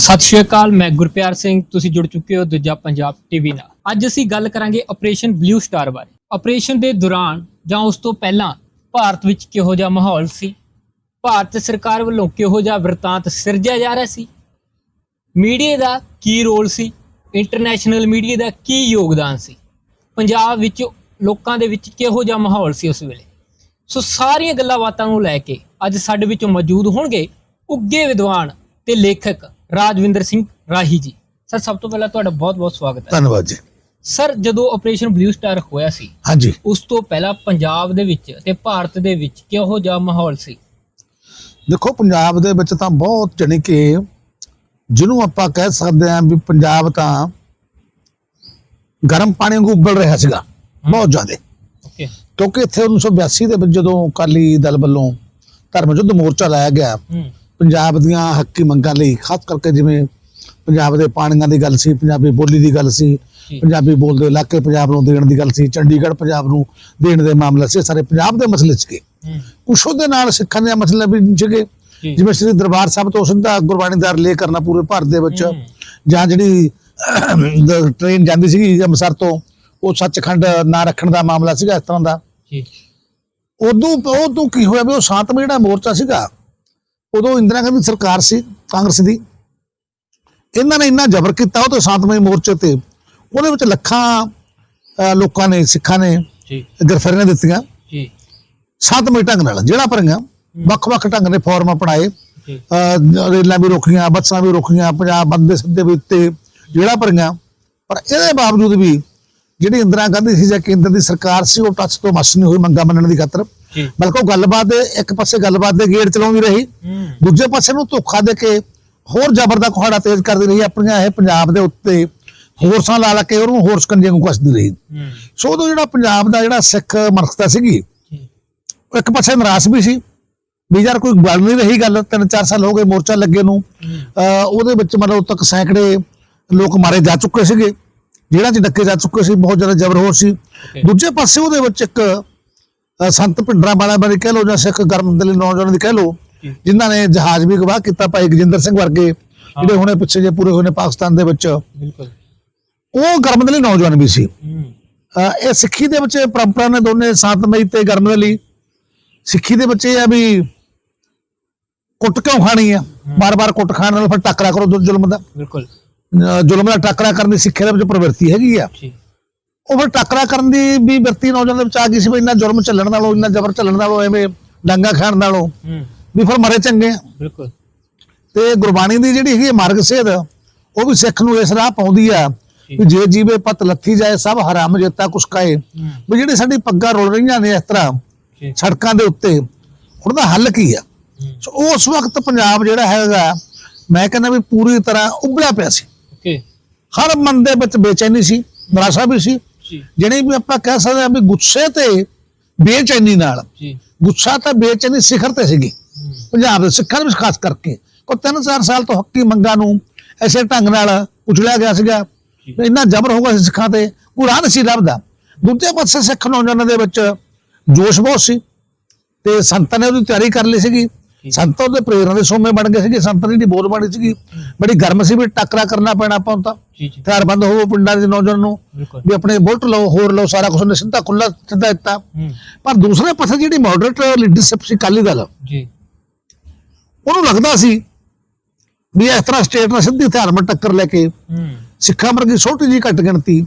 ਸਤਿ ਸ਼੍ਰੀ ਅਕਾਲ, ਮੈਂ ਗੁਰਪਿਆਰ ਸਿੰਘ, ਤੁਸੀਂ ਜੁੜ ਚੁੱਕੇ ਹੋ ਦੂਜਾ ਪੰਜਾਬ ਟੀਵੀ ਨਾਲ। ਅੱਜ ਅਸੀਂ ਗੱਲ ਕਰਾਂਗੇ ਆਪਰੇਸ਼ਨ ਬਲੂ ਸਟਾਰ ਬਾਰੇ। ਆਪਰੇਸ਼ਨ ਦੇ ਦੌਰਾਨ ਜਾਂ ਉਸ ਤੋਂ ਪਹਿਲਾਂ ਭਾਰਤ ਵਿੱਚ ਕਿਹੋ ਜਿਹਾ ਮਾਹੌਲ ਸੀ? ਭਾਰਤ ਸਰਕਾਰ ਵੱਲੋਂ ਕਿਹੋ ਜਿਹਾ ਵਰਤਾਂਤ ਸਿਰਜਿਆ ਜਾ ਰਿਹਾ ਸੀ? ਮੀਡੀਆ ਦਾ ਕੀ ਰੋਲ ਸੀ? ਇੰਟਰਨੈਸ਼ਨਲ ਮੀਡੀਆ ਦਾ ਕੀ ਯੋਗਦਾਨ ਸੀ? ਪੰਜਾਬ ਵਿੱਚ ਲੋਕਾਂ ਦੇ ਵਿੱਚ ਕਿਹੋ ਜਿਹਾ ਮਾਹੌਲ ਸੀ ਉਸ ਵੇਲੇ? ਸੋ ਸਾਰੀਆਂ ਗੱਲਾਂ ਬਾਤਾਂ ਨੂੰ ਲੈ ਕੇ ਅੱਜ ਸਾਡੇ ਵਿੱਚ ਮੌਜੂਦ ਹੋਣਗੇ ਉੱਗੇ ਵਿਦਵਾਨ ਤੇ ਲੇਖਕ ਰਾਜਵਿੰਦਰ ਸਿੰਘ ਰਾਹੀ ਜੀ। ਸਰ ਸਭ ਤੋਂ ਪਹਿਲਾਂ ਤੁਹਾਡਾ ਬਹੁਤ-ਬਹੁਤ ਸਵਾਗਤ ਹੈ। ਧੰਨਵਾਦ ਜੀ। ਸਰ ਜਦੋਂ ਆਪਰੇਸ਼ਨ ਬਲੂ ਸਟਾਰ ਹੋਇਆ ਸੀ ਹਾਂਜੀ। ਉਸ ਤੋਂ ਪਹਿਲਾਂ ਪੰਜਾਬ ਦੇ ਵਿੱਚ ਤੇ ਭਾਰਤ ਦੇ ਵਿੱਚ ਕਿਹੋ ਜਿਹਾ ਮਾਹੌਲ ਸੀ? ਦੇਖੋ ਪੰਜਾਬ ਦੇ ਵਿੱਚ ਤਾਂ ਬਹੁਤ ਜਾਣੀ ਕਿ ਜਿਹਨੂੰ ਆਪਾਂ ਕਹਿ ਸਕਦੇ ਹਾਂ ਵੀ ਪੰਜਾਬ ਤਾਂ ਗਰਮ ਪਾਣੀ ਵਾਂਗੂ ਉਬਲ ਰਿਹਾ ਸੀਗਾ ਬਹੁਤ ਜ਼ਿਆਦਾ। ਓਕੇ ਕਿਉਂਕਿ ਇੱਥੇ 1982 ਦੇ ਵਿੱਚ ਜਦੋਂ ਅਕਾਲੀ ਦਲ ਵੱਲੋਂ ਧਰਮ ਯੁੱਧ ਮੋਰਚਾ ਲਾਇਆ ਗਿਆ ਪੰਜਾਬ ਦੀਆਂ ਹੱਕੀ ਮੰਗਾਂ ਲਈ ਖਾਸ ਕਰਕੇ ਜਿਵੇਂ ਪੰਜਾਬ ਦੇ ਪਾਣੀਆਂ ਦੀ ਗੱਲ ਸੀ ਪੰਜਾਬੀ ਬੋਲੀ ਦੀ ਗੱਲ ਸੀ ਪੰਜਾਬੀ ਬੋਲਦੇ ਇਲਾਕੇ ਪੰਜਾਬ ਨੂੰ ਦੇਣ ਦੀ ਗੱਲ ਸੀ ਚੰਡੀਗੜ੍ਹ ਪੰਜਾਬ ਨੂੰ ਦੇਣ ਦੇ ਮਾਮਲੇ ਸੀ ਸਾਰੇ ਪੰਜਾਬ ਦੇ ਮਸਲੇ ਸੀਗੇ। ਕੁਛ ਉਹਦੇ ਨਾਲ ਸਿੱਖਾਂ ਦੇ ਮਸਲੇ ਵੀ ਸੀਗੇ। ਜਿਵੇਂ ਸ੍ਰੀ ਦਰਬਾਰ ਸਾਹਿਬ ਤੋਂ ਸਿੱਧਾ ਗੁਰਬਾਣੀ ਦਾ ਰਿਲੇ ਕਰਨਾ ਪੂਰੇ ਭਾਰਤ ਦੇ ਵਿੱਚ ਜਾਂ ਜਿਹੜੀ ਟ੍ਰੇਨ ਜਾਂਦੀ ਸੀਗੀ ਅੰਮ੍ਰਿਤਸਰ ਤੋਂ ਉਹ ਸੱਚਖੰਡ ਨਾ ਰੱਖਣ ਦਾ ਮਾਮਲਾ ਸੀਗਾ ਇਸ ਤਰ੍ਹਾਂ ਦਾ। ਉਦੋਂ ਉਦੋਂ ਕੀ ਹੋਇਆ ਵੀ ਉਹ ਸ਼ਾਂਤਮਈ ਜਿਹੜਾ ਮੋਰਚਾ ਸੀਗਾ ਉਦੋਂ ਇੰਦਰਾ ਗਾਂਧੀ ਸਰਕਾਰ ਸੀ ਕਾਂਗਰਸ ਦੀ। ਇਹਨਾਂ ਨੇ ਇੰਨਾ ਜ਼ਬਰ ਕੀਤਾ ਉਹ ਤੇ ਸ਼ਾਂਤਮਈ ਮੋਰਚੇ ਤੇ। ਉਹਦੇ ਵਿੱਚ ਲੱਖਾਂ ਲੋਕਾਂ ਨੇ ਸਿੱਖਾਂ ਨੇ ਜੀ। ਗ੍ਰਿਫਤਾਰੀਆਂ ਦਿੱਤੀਆਂ। ਜੀ। ਸ਼ਾਂਤਮਈ ਢੰਗ ਨਾਲ ਜਿਹੜਾ ਭਰੀਆਂ ਵੱਖ-ਵੱਖ ਢੰਗ ਦੇ ਫਾਰਮ ਅਹ ਰੇਲਾਂ ਵੀ ਰੋਕੀਆਂ ਬੱਸਾਂ ਵੀ ਰੋਕੀਆਂ ਪੰਜਾਬ ਬੰਦੇ ਸਿੱਧੇ ਵੀ ਉੱਤੇ ਜਿਹੜਾ ਭਰੀਆਂ। ਪਰ ਇਹਦੇ ਬਾਵਜੂਦ ਵੀ ਜਿਹੜੀ ਇੰਦਰਾ ਗਾਂਧੀ ਸੀ ਜਾਂ ਕੇਂਦਰ ਦੀ ਸਰਕਾਰ ਸੀ ਉਹ ਟੱਚ ਤੋਂ ਮਸ ਨਹੀਂ ਹੋਈ ਮੰਗਾ ਮੰਨਣ ਦੀ ਖਾਤਰ। ਬਲਕਿ ਉਹ ਗੱਲਬਾਤ ਦੇ ਇੱਕ ਪਾਸੇ ਗੱਲਬਾਤ ਦੇ ਗੇੜ ਚਲਾਉਂਦੀ ਰਹੀ ਦੂਜੇ ਪਾਸੇ ਨੂੰ ਧੋਖਾ ਦੇ ਕੇ ਹੋਰ ਜ਼ਬਰ ਦਾ ਕੁਹਾੜਾ ਤੇਜ਼ ਕਰਦੀ ਰਹੀ ਆਪਣੀਆਂ ਇਹ ਪੰਜਾਬ ਦੇ ਉੱਤੇ ਹੋਰਸਾਂ ਲਾ ਲਾ ਕੇ ਉਹਨੂੰ ਹੋਰ ਸਕੰਜੇ ਨੂੰ ਕੱਸਦੀ ਰਹੀ। ਸੋ ਉਦੋਂ ਜਿਹੜਾ ਪੰਜਾਬ ਦਾ ਜਿਹੜਾ ਸਿੱਖ ਮਨਸਤਾ ਸੀਗੀ ਉਹ ਇੱਕ ਪਾਸੇ ਨਿਰਾਸ਼ ਵੀ ਸੀ ਵੀ ਯਾਰ ਕੋਈ ਗੱਲ ਨਹੀਂ ਰਹੀ ਗੱਲ ਤਿੰਨ ਚਾਰ ਸਾਲ ਹੋ ਗਏ ਮੋਰਚਾ ਲੱਗੇ ਨੂੰ ਉਹਦੇ ਵਿੱਚ ਮਤਲਬ ਤੱਕ ਸੈਂਕੜੇ ਲੋਕ ਮਾਰੇ ਜਾ ਚੁੱਕੇ ਸੀਗੇ। ਜਿਹੜਾ ਚ ਡੱਕੇ ਜਾ ਚੁੱਕੇ ਸੀ ਬਹੁਤ ਜ਼ਿਆਦਾ ਜ਼ਬਰ ਹੋ ਸੀ ਦੂਜੇ ਪਾਸੇ ਉਹਦੇ ਵਿੱਚ ਇੱਕ ਸੰਤ ਭਿੰਡਰਾਂ ਵਾਲਾ ਬਾਰੇ ਕਹਿ ਲਓ ਜਾਂ ਸਿੱਖ ਗਰਮ ਦਿਲੀ ਨੌਜਵਾਨਾਂ ਦੀ ਕਹਿ ਲਓ ਜੀ ਜਿਨ੍ਹਾਂ ਨੇ ਜਹਾਜ਼ ਵੀ ਗਵਾਹ ਕੀਤਾ ਭਾਈ ਗਜਿੰਦਰ ਸਿੰਘ ਵਰਗੇ ਜਿਹੜੇ ਹੁਣੇ ਪਿੱਛੇ ਜੇ ਪੂਰੇ ਹੋਏ ਨੇ ਪਾਕਿਸਤਾਨ ਦੇ ਵਿੱਚ। ਉਹ ਗਰਮ ਦਿਲੀ ਨੌਜਵਾਨ ਵੀ ਸੀ। ਇਹ ਸਿੱਖੀ ਦੇ ਵਿੱਚ ਪਰੰਪਰਾ ਨੇ ਦੋਨੇ ਸ਼ਾਂਤਮਈ ਤੇ ਗਰਮ ਦਿਲੀ ਸਿੱਖੀ ਦੇ ਵਿੱਚ ਇਹ ਆ ਵੀ ਕੁੱਟ ਕਿਉਂ ਖਾਣੀ ਆ? ਬਾਰ-ਬਾਰ ਕੁੱਟ ਖਾਣ ਨਾਲ ਫਿਰ ਟੱਕਰਾ ਕਰੋ ਦੁ- ਜ਼ੁਲਮ ਦਾ। ਬਿਲਕੁਲ। ਜ਼ੁਲਮ ਦਾ ਟੱਕਰਾ ਕਰਨ ਦੀ ਸਿੱਖਿਆ ਦੇ ਵਿੱਚ ਪ੍ਰਵਿਰਤੀ ਹੈਗੀ ਆ। ਉਹ ਫਿਰ ਟੱਕਰਾ ਕਰਨ ਦੀ ਵੀ ਵਰਤੀ ਨੌਜਵਾਨ ਦੇ ਵਿੱਚ ਆ ਗਈ ਸੀ ਵੀ ਇੰਨਾ ਜ਼ੁਲਮ ਚੱਲਣ ਨਾਲੋਂ ਇੰਨਾ ਜ਼ਬਰ ਚੱਲਣ ਨਾਲੋਂ ਐਵੇਂ ਡੰਗਾ ਖਾਣ ਨਾਲੋਂ ਵੀ ਫਿਰ ਮਰੇ ਚੰਗੇ ਆ। ਬਿਲਕੁਲ। ਤੇ ਗੁਰਬਾਣੀ ਦੀ ਜਿਹੜੀ ਹੈਗੀ ਮਾਰਗ ਸੇਧ ਉਹ ਵੀ ਸਿੱਖ ਨੂੰ ਇਸ ਰਾਹ ਪਾਉਂਦੀ ਆ ਵੀ ਜੇ ਜੀਵੇ ਪਤ ਲੱਥੀ ਜਾਏ ਸਭ ਹਰਾਮ ਜੇਤਾ ਕੁਛ ਕਾਏ। ਵੀ ਜਿਹੜੀ ਸਾਡੀ ਪੱਗਾਂ ਰੁਲ ਰਹੀਆਂ ਨੇ ਇਸ ਤਰ੍ਹਾਂ ਸੜਕਾਂ ਦੇ ਉੱਤੇ ਉਹਦਾ ਹੱਲ ਕੀ ਆ? ਸੋ ਉਸ ਵਕਤ ਪੰਜਾਬ ਜਿਹੜਾ ਹੈਗਾ ਮੈਂ ਕਹਿੰਦਾ ਵੀ ਪੂਰੀ ਤਰ੍ਹਾਂ ਉਬਲਿਆ ਪਿਆ ਸੀ। ਓਕੇ ਹਰ ਮਨ ਦੇ ਵਿੱਚ ਬੇਚੈਨੀ ਸੀ ਨਿਰਾਸ਼ਾ ਵੀ ਸੀ। ਜਿਹੜੀ ਵੀ ਆਪਾਂ ਕਹਿ ਸਕਦੇ ਹਾਂ ਵੀ ਗੁੱਸੇ ਤੇ ਬੇਚੈਨੀ ਨਾਲ ਗੁੱਸਾ ਤਾਂ ਬੇਚੈਨੀ ਸਿਖਰ ਤੇ ਸੀਗੀ। ਹੂੰ। ਪੰਜਾਬ ਦੇ ਸਿੱਖਾਂ ਵਿੱਚ ਖਾਸ ਕਰਕੇ ਕੋ ਤਿੰਨ ਚਾਰ ਸਾਲ ਤੋਂ ਹੱਕੀ ਮੰਗਾਂ ਨੂੰ ਐਸੇ ਢੰਗ ਨਾਲ ਉਛਲਿਆ ਗਿਆ ਸੀਗਾ। ਇੰਨਾ ਜ਼ਬਰ ਹੋਗਾ ਸੀ ਸਿੱਖਾਂ ਤੇ ਕੋਈ ਰਾਹ ਨਹੀਂ ਸੀ ਲੱਭਦਾ। ਦੂਜੇ ਪਾਸੇ ਸਿੱਖ ਨੌਜਵਾਨਾਂ ਦੇ ਵਿੱਚ ਜੋਸ਼ ਬਹੁਤ ਸੀ। ਤੇ ਸੰਤਾਂ ਨੇ ਉਹਦੀ ਤਿਆਰੀ ਕਰ ਲਈ ਸੀਗੀ। ਸੰਤਾਂ ਉਹਦੇ ਪ੍ਰੇਰਣਾ ਦੇ ਸੋਮੇ ਬਣ ਗਏ ਸੀਗੇ ਸੰਤਾਂ ਦੀ ਬੋਲ ਬਾਣੀ ਸੀਗੀ। ਬੜੀ ਗਰਮ ਸੀ ਵੀ ਟੱਕਰਾ ਕਰਨਾ ਪੈਣਾ ਆਪਾਂ ਨੂੰ ਤਾਂ। ਜੀ ਜੀ। ਹਥਿਆਰਬੰਦ ਹੋਵੋ ਪਿੰਡਾਂ ਦੇ ਨੌਜਵਾਨ ਨੂੰ ਵੀ ਆਪਣੇ ਬੁਲਟ ਲਓ ਹੋਰ ਲਓ ਸਾਰਾ ਕੁਝ ਉਹਨੇ ਸਿੱਧਾ ਖੁੱਲਾ ਸਿੱਧਾ ਦਿੱਤਾ। ਪਰ ਦੂਸਰੇ ਪਾਸੇ ਜਿਹੜੀ ਮੋਡਰੇਟ ਲੀਡਰਸ਼ਿਪ ਸੀ ਅਕਾਲੀ ਦਲ ਜੀ। ਉਹਨੂੰ ਲੱਗਦਾ ਸੀ ਵੀ ਇਸ ਤਰ੍ਹਾਂ ਸਟੇਟ ਨਾਲ ਸਿੱਧੀ ਹਥਿਆਰਬੰਦ ਟੱਕਰ ਲੈ ਕੇ ਸਿੱਖਾਂ ਵਰਗੀ ਛੋਟੀ ਜਿਹੀ ਘੱਟ ਗਿਣਤੀ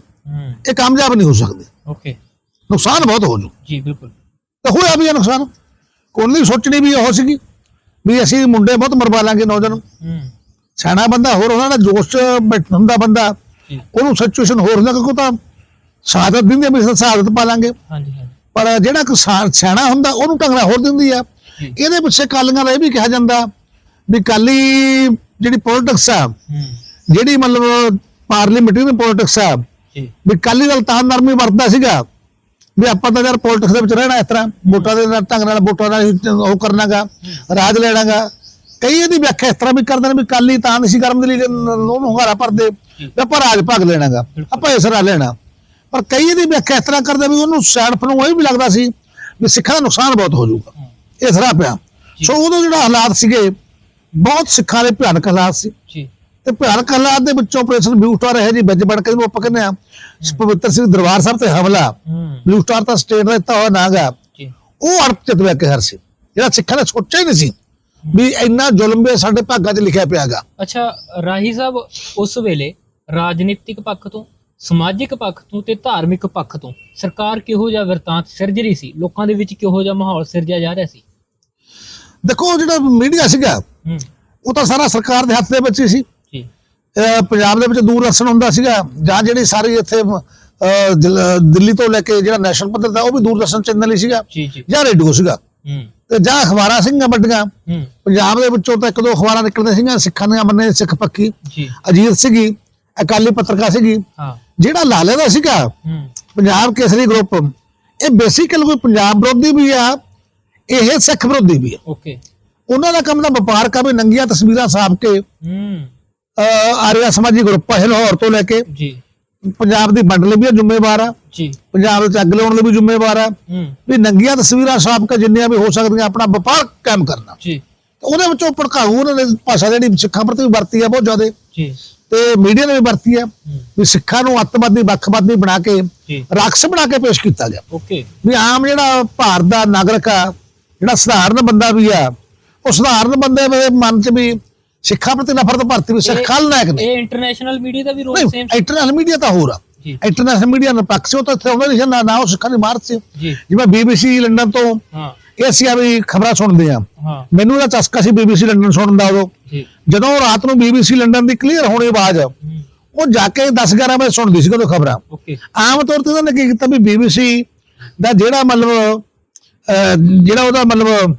ਇਹ ਕਾਮਯਾਬ ਨਹੀਂ ਹੋ ਸਕਦੇ। ਓਕੇ। ਨੁਕਸਾਨ ਬਹੁਤ ਹੋ ਜੂ ਜੀ ਬਿਲਕੁਲ। ਤੇ ਹੋਇਆ ਵੀ ਨੁਕਸਾਨ। ਕੋਈ ਨਹੀਂ ਸੋਚਣੀ ਵੀ ਉਹ ਸੀਗੀ। ਵੀ ਅਸੀਂ ਮੁੰਡੇ ਬਹੁਤ ਮਰਵਾ ਲਾਂਗੇ ਨੌਜਵਾਨ। ਹੂੰ। ਸਿਆਣਾ ਬੰਦਾ ਹੋਰ ਉਹਨਾਂ ਦਾ ਜੋਸ਼ ਚ ਹੁੰਦਾ ਬੰਦਾ। ਉਹਨੂੰ ਸਿਚੁਏਸ਼ਨ ਹੋਰ ਹੁੰਦਾ ਕਿਉਂਕਿ ਤਾਂ ਸ਼ਹਾਦਤ ਦਿੰਦੇ ਵੀ ਅਸੀਂ ਸ਼ਹਾਦਤ ਪਾ ਲਾਂਗੇ। ਪਰ ਜਿਹੜਾ ਸਾ- ਸਿਆਣਾ ਹੁੰਦਾ ਉਹਨੂੰ ਟੰਗਣਾ ਹੋਰ ਦਿੰਦੀ ਆ। ਇਹਦੇ ਪਿੱਛੇ ਕਾਲੀਆਂ ਦਾ ਇਹ ਵੀ ਕਿਹਾ ਜਾਂਦਾ ਵੀ ਕਾਲੀ ਜਿਹੜੀ ਪੋਲਿਟਿਕਸ ਆ ਜਿਹੜੀ ਮਤਲਬ ਪਾਰਲੀਮੈਂਟਰੀ ਦੀ ਪੋਲਿਟਿਕਸ ਆ ਵੀ ਕਾਲੀ ਦਲ ਤਾਂ ਨਰਮੀ ਵਰਤਦਾ ਸੀਗਾ। ਵੀ ਆਪਾਂ ਤਾਂ ਯਾਰ ਪੋਲਿਟਿਕਸ ਦੇ ਵਿੱਚ ਰਹਿਣਾ ਇਸ ਤਰ੍ਹਾਂ ਵੋਟਾਂ ਦੇ ਨਾਲ ਢੰਗ ਨਾਲ ਵੋਟਾਂ ਨਾਲ ਉਹ ਕਰਨਾਗਾ ਰਾਜ ਲੈਣਾਗਾ ਕਈ ਇਹਦੀ ਵਿਆਖਿਆ ਇਸ ਤਰ੍ਹਾਂ ਵੀ ਕਰਦੇ ਨੇ ਵੀ ਕਾਲੀ ਤਾਂ ਨਹੀਂ ਸੀ ਕਰਮ ਦੇ ਲਈ ਉਹਨੂੰ ਹੁੰਗਾਰਾ ਭਰਦੇ ਵੀ ਆਪਾਂ ਰਾਜ ਭਾਗ ਲੈਣਾਗਾ। ਆਪਾਂ ਇਸ ਰਾਹ ਲੈਣਾ ਪਰ ਕਈ ਇਹਦੀ ਵਿਆਖਿਆ ਇਸ ਤਰ੍ਹਾਂ ਕਰਦੇ ਵੀ ਉਹਨੂੰ ਸਿਆਣਪ ਨੂੰ ਇਹ ਵੀ ਲੱਗਦਾ ਸੀ ਵੀ ਸਿੱਖਾਂ ਦਾ ਨੁਕਸਾਨ ਬਹੁਤ ਹੋ ਜਾਊਗਾ ਇਸ ਰਾਹ ਪਿਆ। ਸੋ ਉਦੋਂ ਜਿਹੜਾ ਹਾਲਾਤ ਸੀਗੇ ਬਹੁਤ ਸਿੱਖਾਂ ਦੇ ਭਿਆਨਕ ਹਾਲਾਤ ਸੀ ਤੇ ਭਿਆਨਕ ਹਾਲਾਤ ਦੇ ਵਿੱਚੋਂ ਆਪਰੇਸ਼ਨ ਬਲੂ ਸਟਾਰ ਹੈ ਜੀ ਵਿੱਚ ਵੜ ਕੇ ਇਹਨੂੰ ਆਪਾਂ ਕਹਿੰਦੇ ਆ ਪਵਿੱਤਰ ਸਿੰਘ ਦਰਬਾਰ ਸਾਹਿਬ ਤੇ ਹਮਲਾ। ਬਲੂ ਸਟਾਰ ਤਾਂ ਸਟੇਟ ਦਾ ਦਿੱਤਾ ਹੋਇਆ ਨਾਗਾ ਜੀ। ਉਹ ਅਰਪ ਚਤਵਾ ਕਹਿਰ ਸੀ ਜਿਹੜਾ ਸਿੱਖਾਂ ਨੇ ਸੋਚਿਆ ਹੀ ਨਹੀਂ ਸੀ ਵੀ ਇੰਨਾ ਜ਼ੁਲਮ ਵੀ ਸਾਡੇ ਭਾਗਾਂ 'ਚ ਲਿਖਿਆ ਪਿਆਗਾ ਅੱਛਾ ਰਾਹੀ ਸਾਹਿਬ ਉਸ ਵੇਲੇ ਰਾਜਨੀਤਿਕ ਪੱਖ ਤੋਂ ਸਮਾਜਿਕ ਪੱਖ ਤੋਂ ਤੇ ਧਾਰਮਿਕ ਪੱਖ ਤੋਂ ਸਰਕਾਰ ਕਿਹੋ ਜਿਹਾ ਵਰਤਾਂਤ ਸਿਰਜ ਰਹੀ ਸੀ? ਲੋਕਾਂ ਦੇ ਵਿੱਚ ਕਿਹੋ ਜਿਹਾ ਮਾਹੌਲ ਸਿਰਜਿਆ ਜਾ ਰਿਹਾ ਸੀ? ਦੇਖੋ ਜਿਹੜਾ ਮੀਡੀਆ ਸੀਗਾ ਉਹ ਤਾਂ ਸਾਰਾ ਸਰਕਾਰ ਦੇ ਹੱਥ ਦੇ ਵਿੱਚ ਹੀ ਸੀ। ਪੰਜਾਬ ਦੇ ਵਿੱਚ ਦੂਰਦਰਸ਼ਨ ਹੁੰਦਾ ਸੀਗਾ ਜਾਂ ਜਿਹੜੀ ਸਾਰੀ ਇੱਥੇ ਦਿਲ- ਤੋਂ ਲੈ ਕੇ ਜਿਹੜਾ ਨੈਸ਼ਨਲ ਪੱਧਰ ਦਾ ਉਹ ਵੀ ਦੂਰਦਰਸ਼ਨ ਚੈਨਲ ਹੀ ਸੀਗਾ ਜੀ ਰੇਡੀਓ ਸੀਗਾ। ਤੇ ਜਾਂ ਅਖਬਾਰਾਂ ਸਿੰਘਾਂ ਵੱਡੀਆਂ। ਪੰਜਾਬ ਦੇ ਵਿੱਚੋਂ ਤਾਂ ਇੱਕ ਦੋ ਅਖਬਾਰਾਂ ਨਿਕਲਦੇ ਸੀਗੀਆਂ ਸਿੱਖਾਂ ਦੀਆਂ ਮੰਨੇ ਸਿੱਖ ਪੱਕੀ ਅਜੀਤ ਸੀਗੀ ਅਕਾਲੀ ਪੱਤਰਕਾਰ ਸੀਗੀ। ਜਿਹੜਾ ਲਾਲੇ ਦਾ ਸੀਗਾ ਪੰਜਾਬ ਕੇਸਰੀ ਗਰੁੱਪ ਇਹ ਬੇਸਿਕਲ ਕੋਈ ਪੰਜਾਬ ਵਿਰੋਧੀ ਵੀ ਆ ਇਹ ਸਿੱਖ ਵਿਰੋਧੀ ਵੀ ਆ। ਓਕੇ। ਉਹਨਾਂ ਦਾ ਕੰਮ ਤਾਂ ਵਪਾਰ ਕਾ ਵੀ ਨੰਗੀਆਂ ਤਸਵੀਰਾਂ ਛਾਪ ਕੇ ਆਰੀਆ ਸਮਾਜੀ ਗਰੁੱਪ ਹੈ ਲਾਹੌਰ ਤੋਂ ਲੈ ਕੇ। ਜੀ। ਪੰਜਾਬ ਦੀ ਵੰਡ ਲਈ ਵੀ ਜ਼ਿੰਮੇਵਾਰ ਆ। ਜੀ। ਪੰਜਾਬ ਵਿੱਚ ਅੱਗ ਲਾਉਣ ਲਈ ਵੀ ਜ਼ਿੰਮੇਵਾਰ ਆ। ਵੀ ਨੰਗੀਆਂ ਤਸਵੀਰਾਂ ਛਾਪ ਕੇ ਜਿੰਨੀਆਂ ਵੀ ਹੋ ਸਕਦੀਆਂ ਆਪਣਾ ਵਪਾਰ ਕਾਇਮ ਕਰਨਾ। ਜੀ। ਉਹਦੇ ਵਿੱਚੋਂ ਭੜਕਾਊ ਉਹਨਾਂ ਨੇ ਭਾਸ਼ਾ ਜਿਹੜੀ ਸਿੱਖਾਂ ਪ੍ਰਤੀ ਵੀ ਵਰਤੀ ਆ ਬਹੁਤ ਜ਼ਿਆਦਾ। ਜੀ। ਤੇ ਮੀਡੀਆ ਨੇ ਵੀ ਵਰਤੀ ਆ। ਵੀ ਸਿੱਖਾਂ ਨੂੰ ਅੱਤਵਾਦੀ ਵੱਖਵਾਦੀ ਬਣਾ ਕੇ ਰਾਖਸ਼ ਬਣਾ ਕੇ ਪੇਸ਼ ਕੀਤਾ ਗਿਆ। ਓਕੇ। ਵੀ ਆਮ ਜਿਹੜਾ ਭਾਰਤ ਦਾ ਨਾਗਰਿਕ ਆ ਜਿਹੜਾ ਸਧਾਰਨ ਬੰਦਾ ਵੀ ਆ ਉਹ ਸਧਾਰਨ ਬੰਦੇ ਦੇ ਮਨ 'ਚ ਵੀ ਸਿੱਖਾਂ ਪ੍ਰਤੀ ਨਫ਼ਰਤ ਭਰਤੀ ਵੀ ਸਿੱਖ ਇਹ- ਖਲਨਾਇਕ ਨੇ। ਇਹ ਇੰਟਰਨੈਸ਼ਨਲ ਮੀਡੀਆ ਦਾ ਵੀ ਰੋਲ ਸੇਮ ਇੰਟਰਨੈਸ਼ਨਲ ਮੀਡੀਆ ਤਾਂ ਹੋਰ ਆ। ਇੰਟਰਨੈਸ਼ਨਲ ਮੀਡੀਆ ਨਿਰਪੱਖ ਸੀ ਉਹ ਤਾਂ ਇੱਥੇ ਨਹੀਂ ਸੀ ਨਾ ਨਾ ਉਹ ਸਿੱਖਾਂ ਦੀ ਮਾਰਚ ਸੀ। ਜਿਵੇਂ ਬੀਬੀਸੀ ਲੰਡਨ ਤੋਂ ਹਾਂ। ਇਹ ਅਸੀਂ ਆ ਵੀ ਖਬਰਾਂ ਸੁਣਦੇ ਆ ਮੈਨੂੰ ਇਹਦਾ ਚਸਕਾ ਸੀ ਬੀਬੀਸੀ ਲੰਡਨ ਸੁਣਨ ਦਾ ਉਦੋਂ। ਜਦੋਂ ਰਾਤ ਨੂੰ ਬੀਬੀਸੀ ਲੰਡਨ ਦੀ ਕਲੀਅਰ ਹੋਣੀ ਆਵਾਜ਼ ਉਹ ਜਾ ਕੇ 10 11 ਵਜੇ ਸੁਣਦੀ ਸੀ ਕਦੋਂ ਖਬਰਾਂ। ਆਮ ਤੌਰ ਤੇ ਉਹਨਾਂ ਨੇ ਕੀ ਕੀਤਾ ਵੀ ਬੀਬੀਸੀ ਦਾ ਜਿਹੜਾ ਮਤਲਬ ਜਿਹੜਾ ਉਹਦਾ ਮਤਲਬ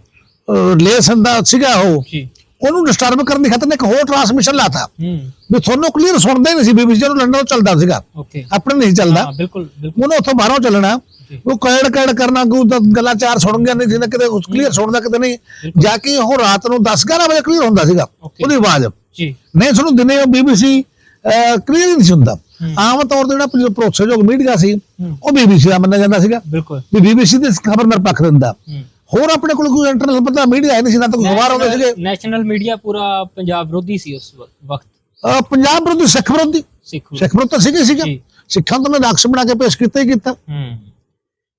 ਰਿਲੇਸ਼ਨ ਦਾ ਸੀਗਾ ਉਹ ਜੀ। ਉਹਨੂੰ ਡਿਸਟਰਬ ਕਰਨ ਦੀ ਖਾਤਰ ਨੇ ਇੱਕ ਹੋਰ ਟਰਾਂਸਮਿਸ਼ਨ ਲਾਤਾ। ਹੂੰ। ਵੀ ਤੁਹਾਨੂੰ ਕਲੀਅਰ ਸੁਣਦਾ ਹੀ ਨਹੀਂ ਸੀ ਬੀਬੀਸੀ ਜਦੋਂ ਲੰਡਨ ਤੋਂ ਚੱਲਦਾ ਸੀਗਾ। ਓਕੇ ਆਪਣੇ ਨਹੀਂ ਚੱਲਦਾ। ਬਿਲਕੁਲ ਬਿਲਕੁਲ। ਉਹਨੇ ਉੱਥੋਂ ਬਾਹਰੋਂ ਚੱਲਣਾ। ਉਹ ਕੈੜ ਕੈੜ ਕਰਨਾ ਤਾਂ ਗੱਲਾਂ ਚਾਰ ਸੁਣ ਗਿਆ ਨਹੀਂ ਜਿਹਨੇ ਕਿਤੇ ਕਲੀਅਰ ਸੁਣਦਾ ਕਿਤੇ ਨਹੀਂ। ਜਾ ਕੇ ਉਹ ਰਾਤ ਨੂੰ 10 11 ਵਜੇ ਕਲੀਅਰ ਹੁੰਦਾ ਸੀਗਾ. ਉਹਦੀ ਆਵਾਜ਼। ਜੀ। ਨਹੀਂ ਸੁਣੋ ਦਿਨੇ ਉਹ ਬੀਬੀਸੀ ਕਲੀਅਰ ਨਹੀਂ ਸੀ ਹੁੰਦਾ। ਆਮ ਤੌਰ ਤੇ ਜਿਹੜਾ ਭਰੋਸੇਯੋਗ ਮੀਡੀਆ ਸੀ ਉਹ ਬੀਬੀਸੀ ਦਾ ਮੰਨਿਆ ਜਾਂਦਾ ਸੀਗਾ। ਬਿਲਕੁਲ। ਵੀ ਬੀਬੀਸੀ ਦੇ ਖਬਰ ਨਿਰਪੱਖ ਦਿੰਦਾ। ਹੂੰ। ਹੋਰ ਆਪਣੇ ਕੋਲ ਕੋਈ ਇੰਟਰਨੈਸ਼ਨਲ ਪਤਾ ਮੀਡੀਆ ਹੈ ਨਹੀਂ ਸੀ ਨਾ ਤਾਂ ਕੋਈ ਅਖਬਾਰ ਆਉਂਦੇ ਸੀਗੇ। ਨੈਸ਼ਨਲ ਮੀਡੀਆ ਪੂਰਾ ਪੰਜਾਬ ਵਿਰੋਧੀ ਸੀ ਉਸ ਵਕਤ। ਅਹ ਪੰਜਾਬ ਵਿਰੋਧੀ ਸਿੱਖ ਵਿਰੋਧੀ? ਸਿੱਖ ਵਿਰੋਧੀ। ਸਿੱਖ ਵਿਰੋਧ ਤਾਂ ਸੀਗੇ ਸੀਗਾ। ਜੀ। ਸਿੱਖਾਂ ਤੋਂ ਨੇ ਰਾਖਸ਼ ਬਣਾ ਕੇ ਪੇਸ਼ ਕੀਤਾ ਹੀ ਕੀਤਾ। ਹੂੰ।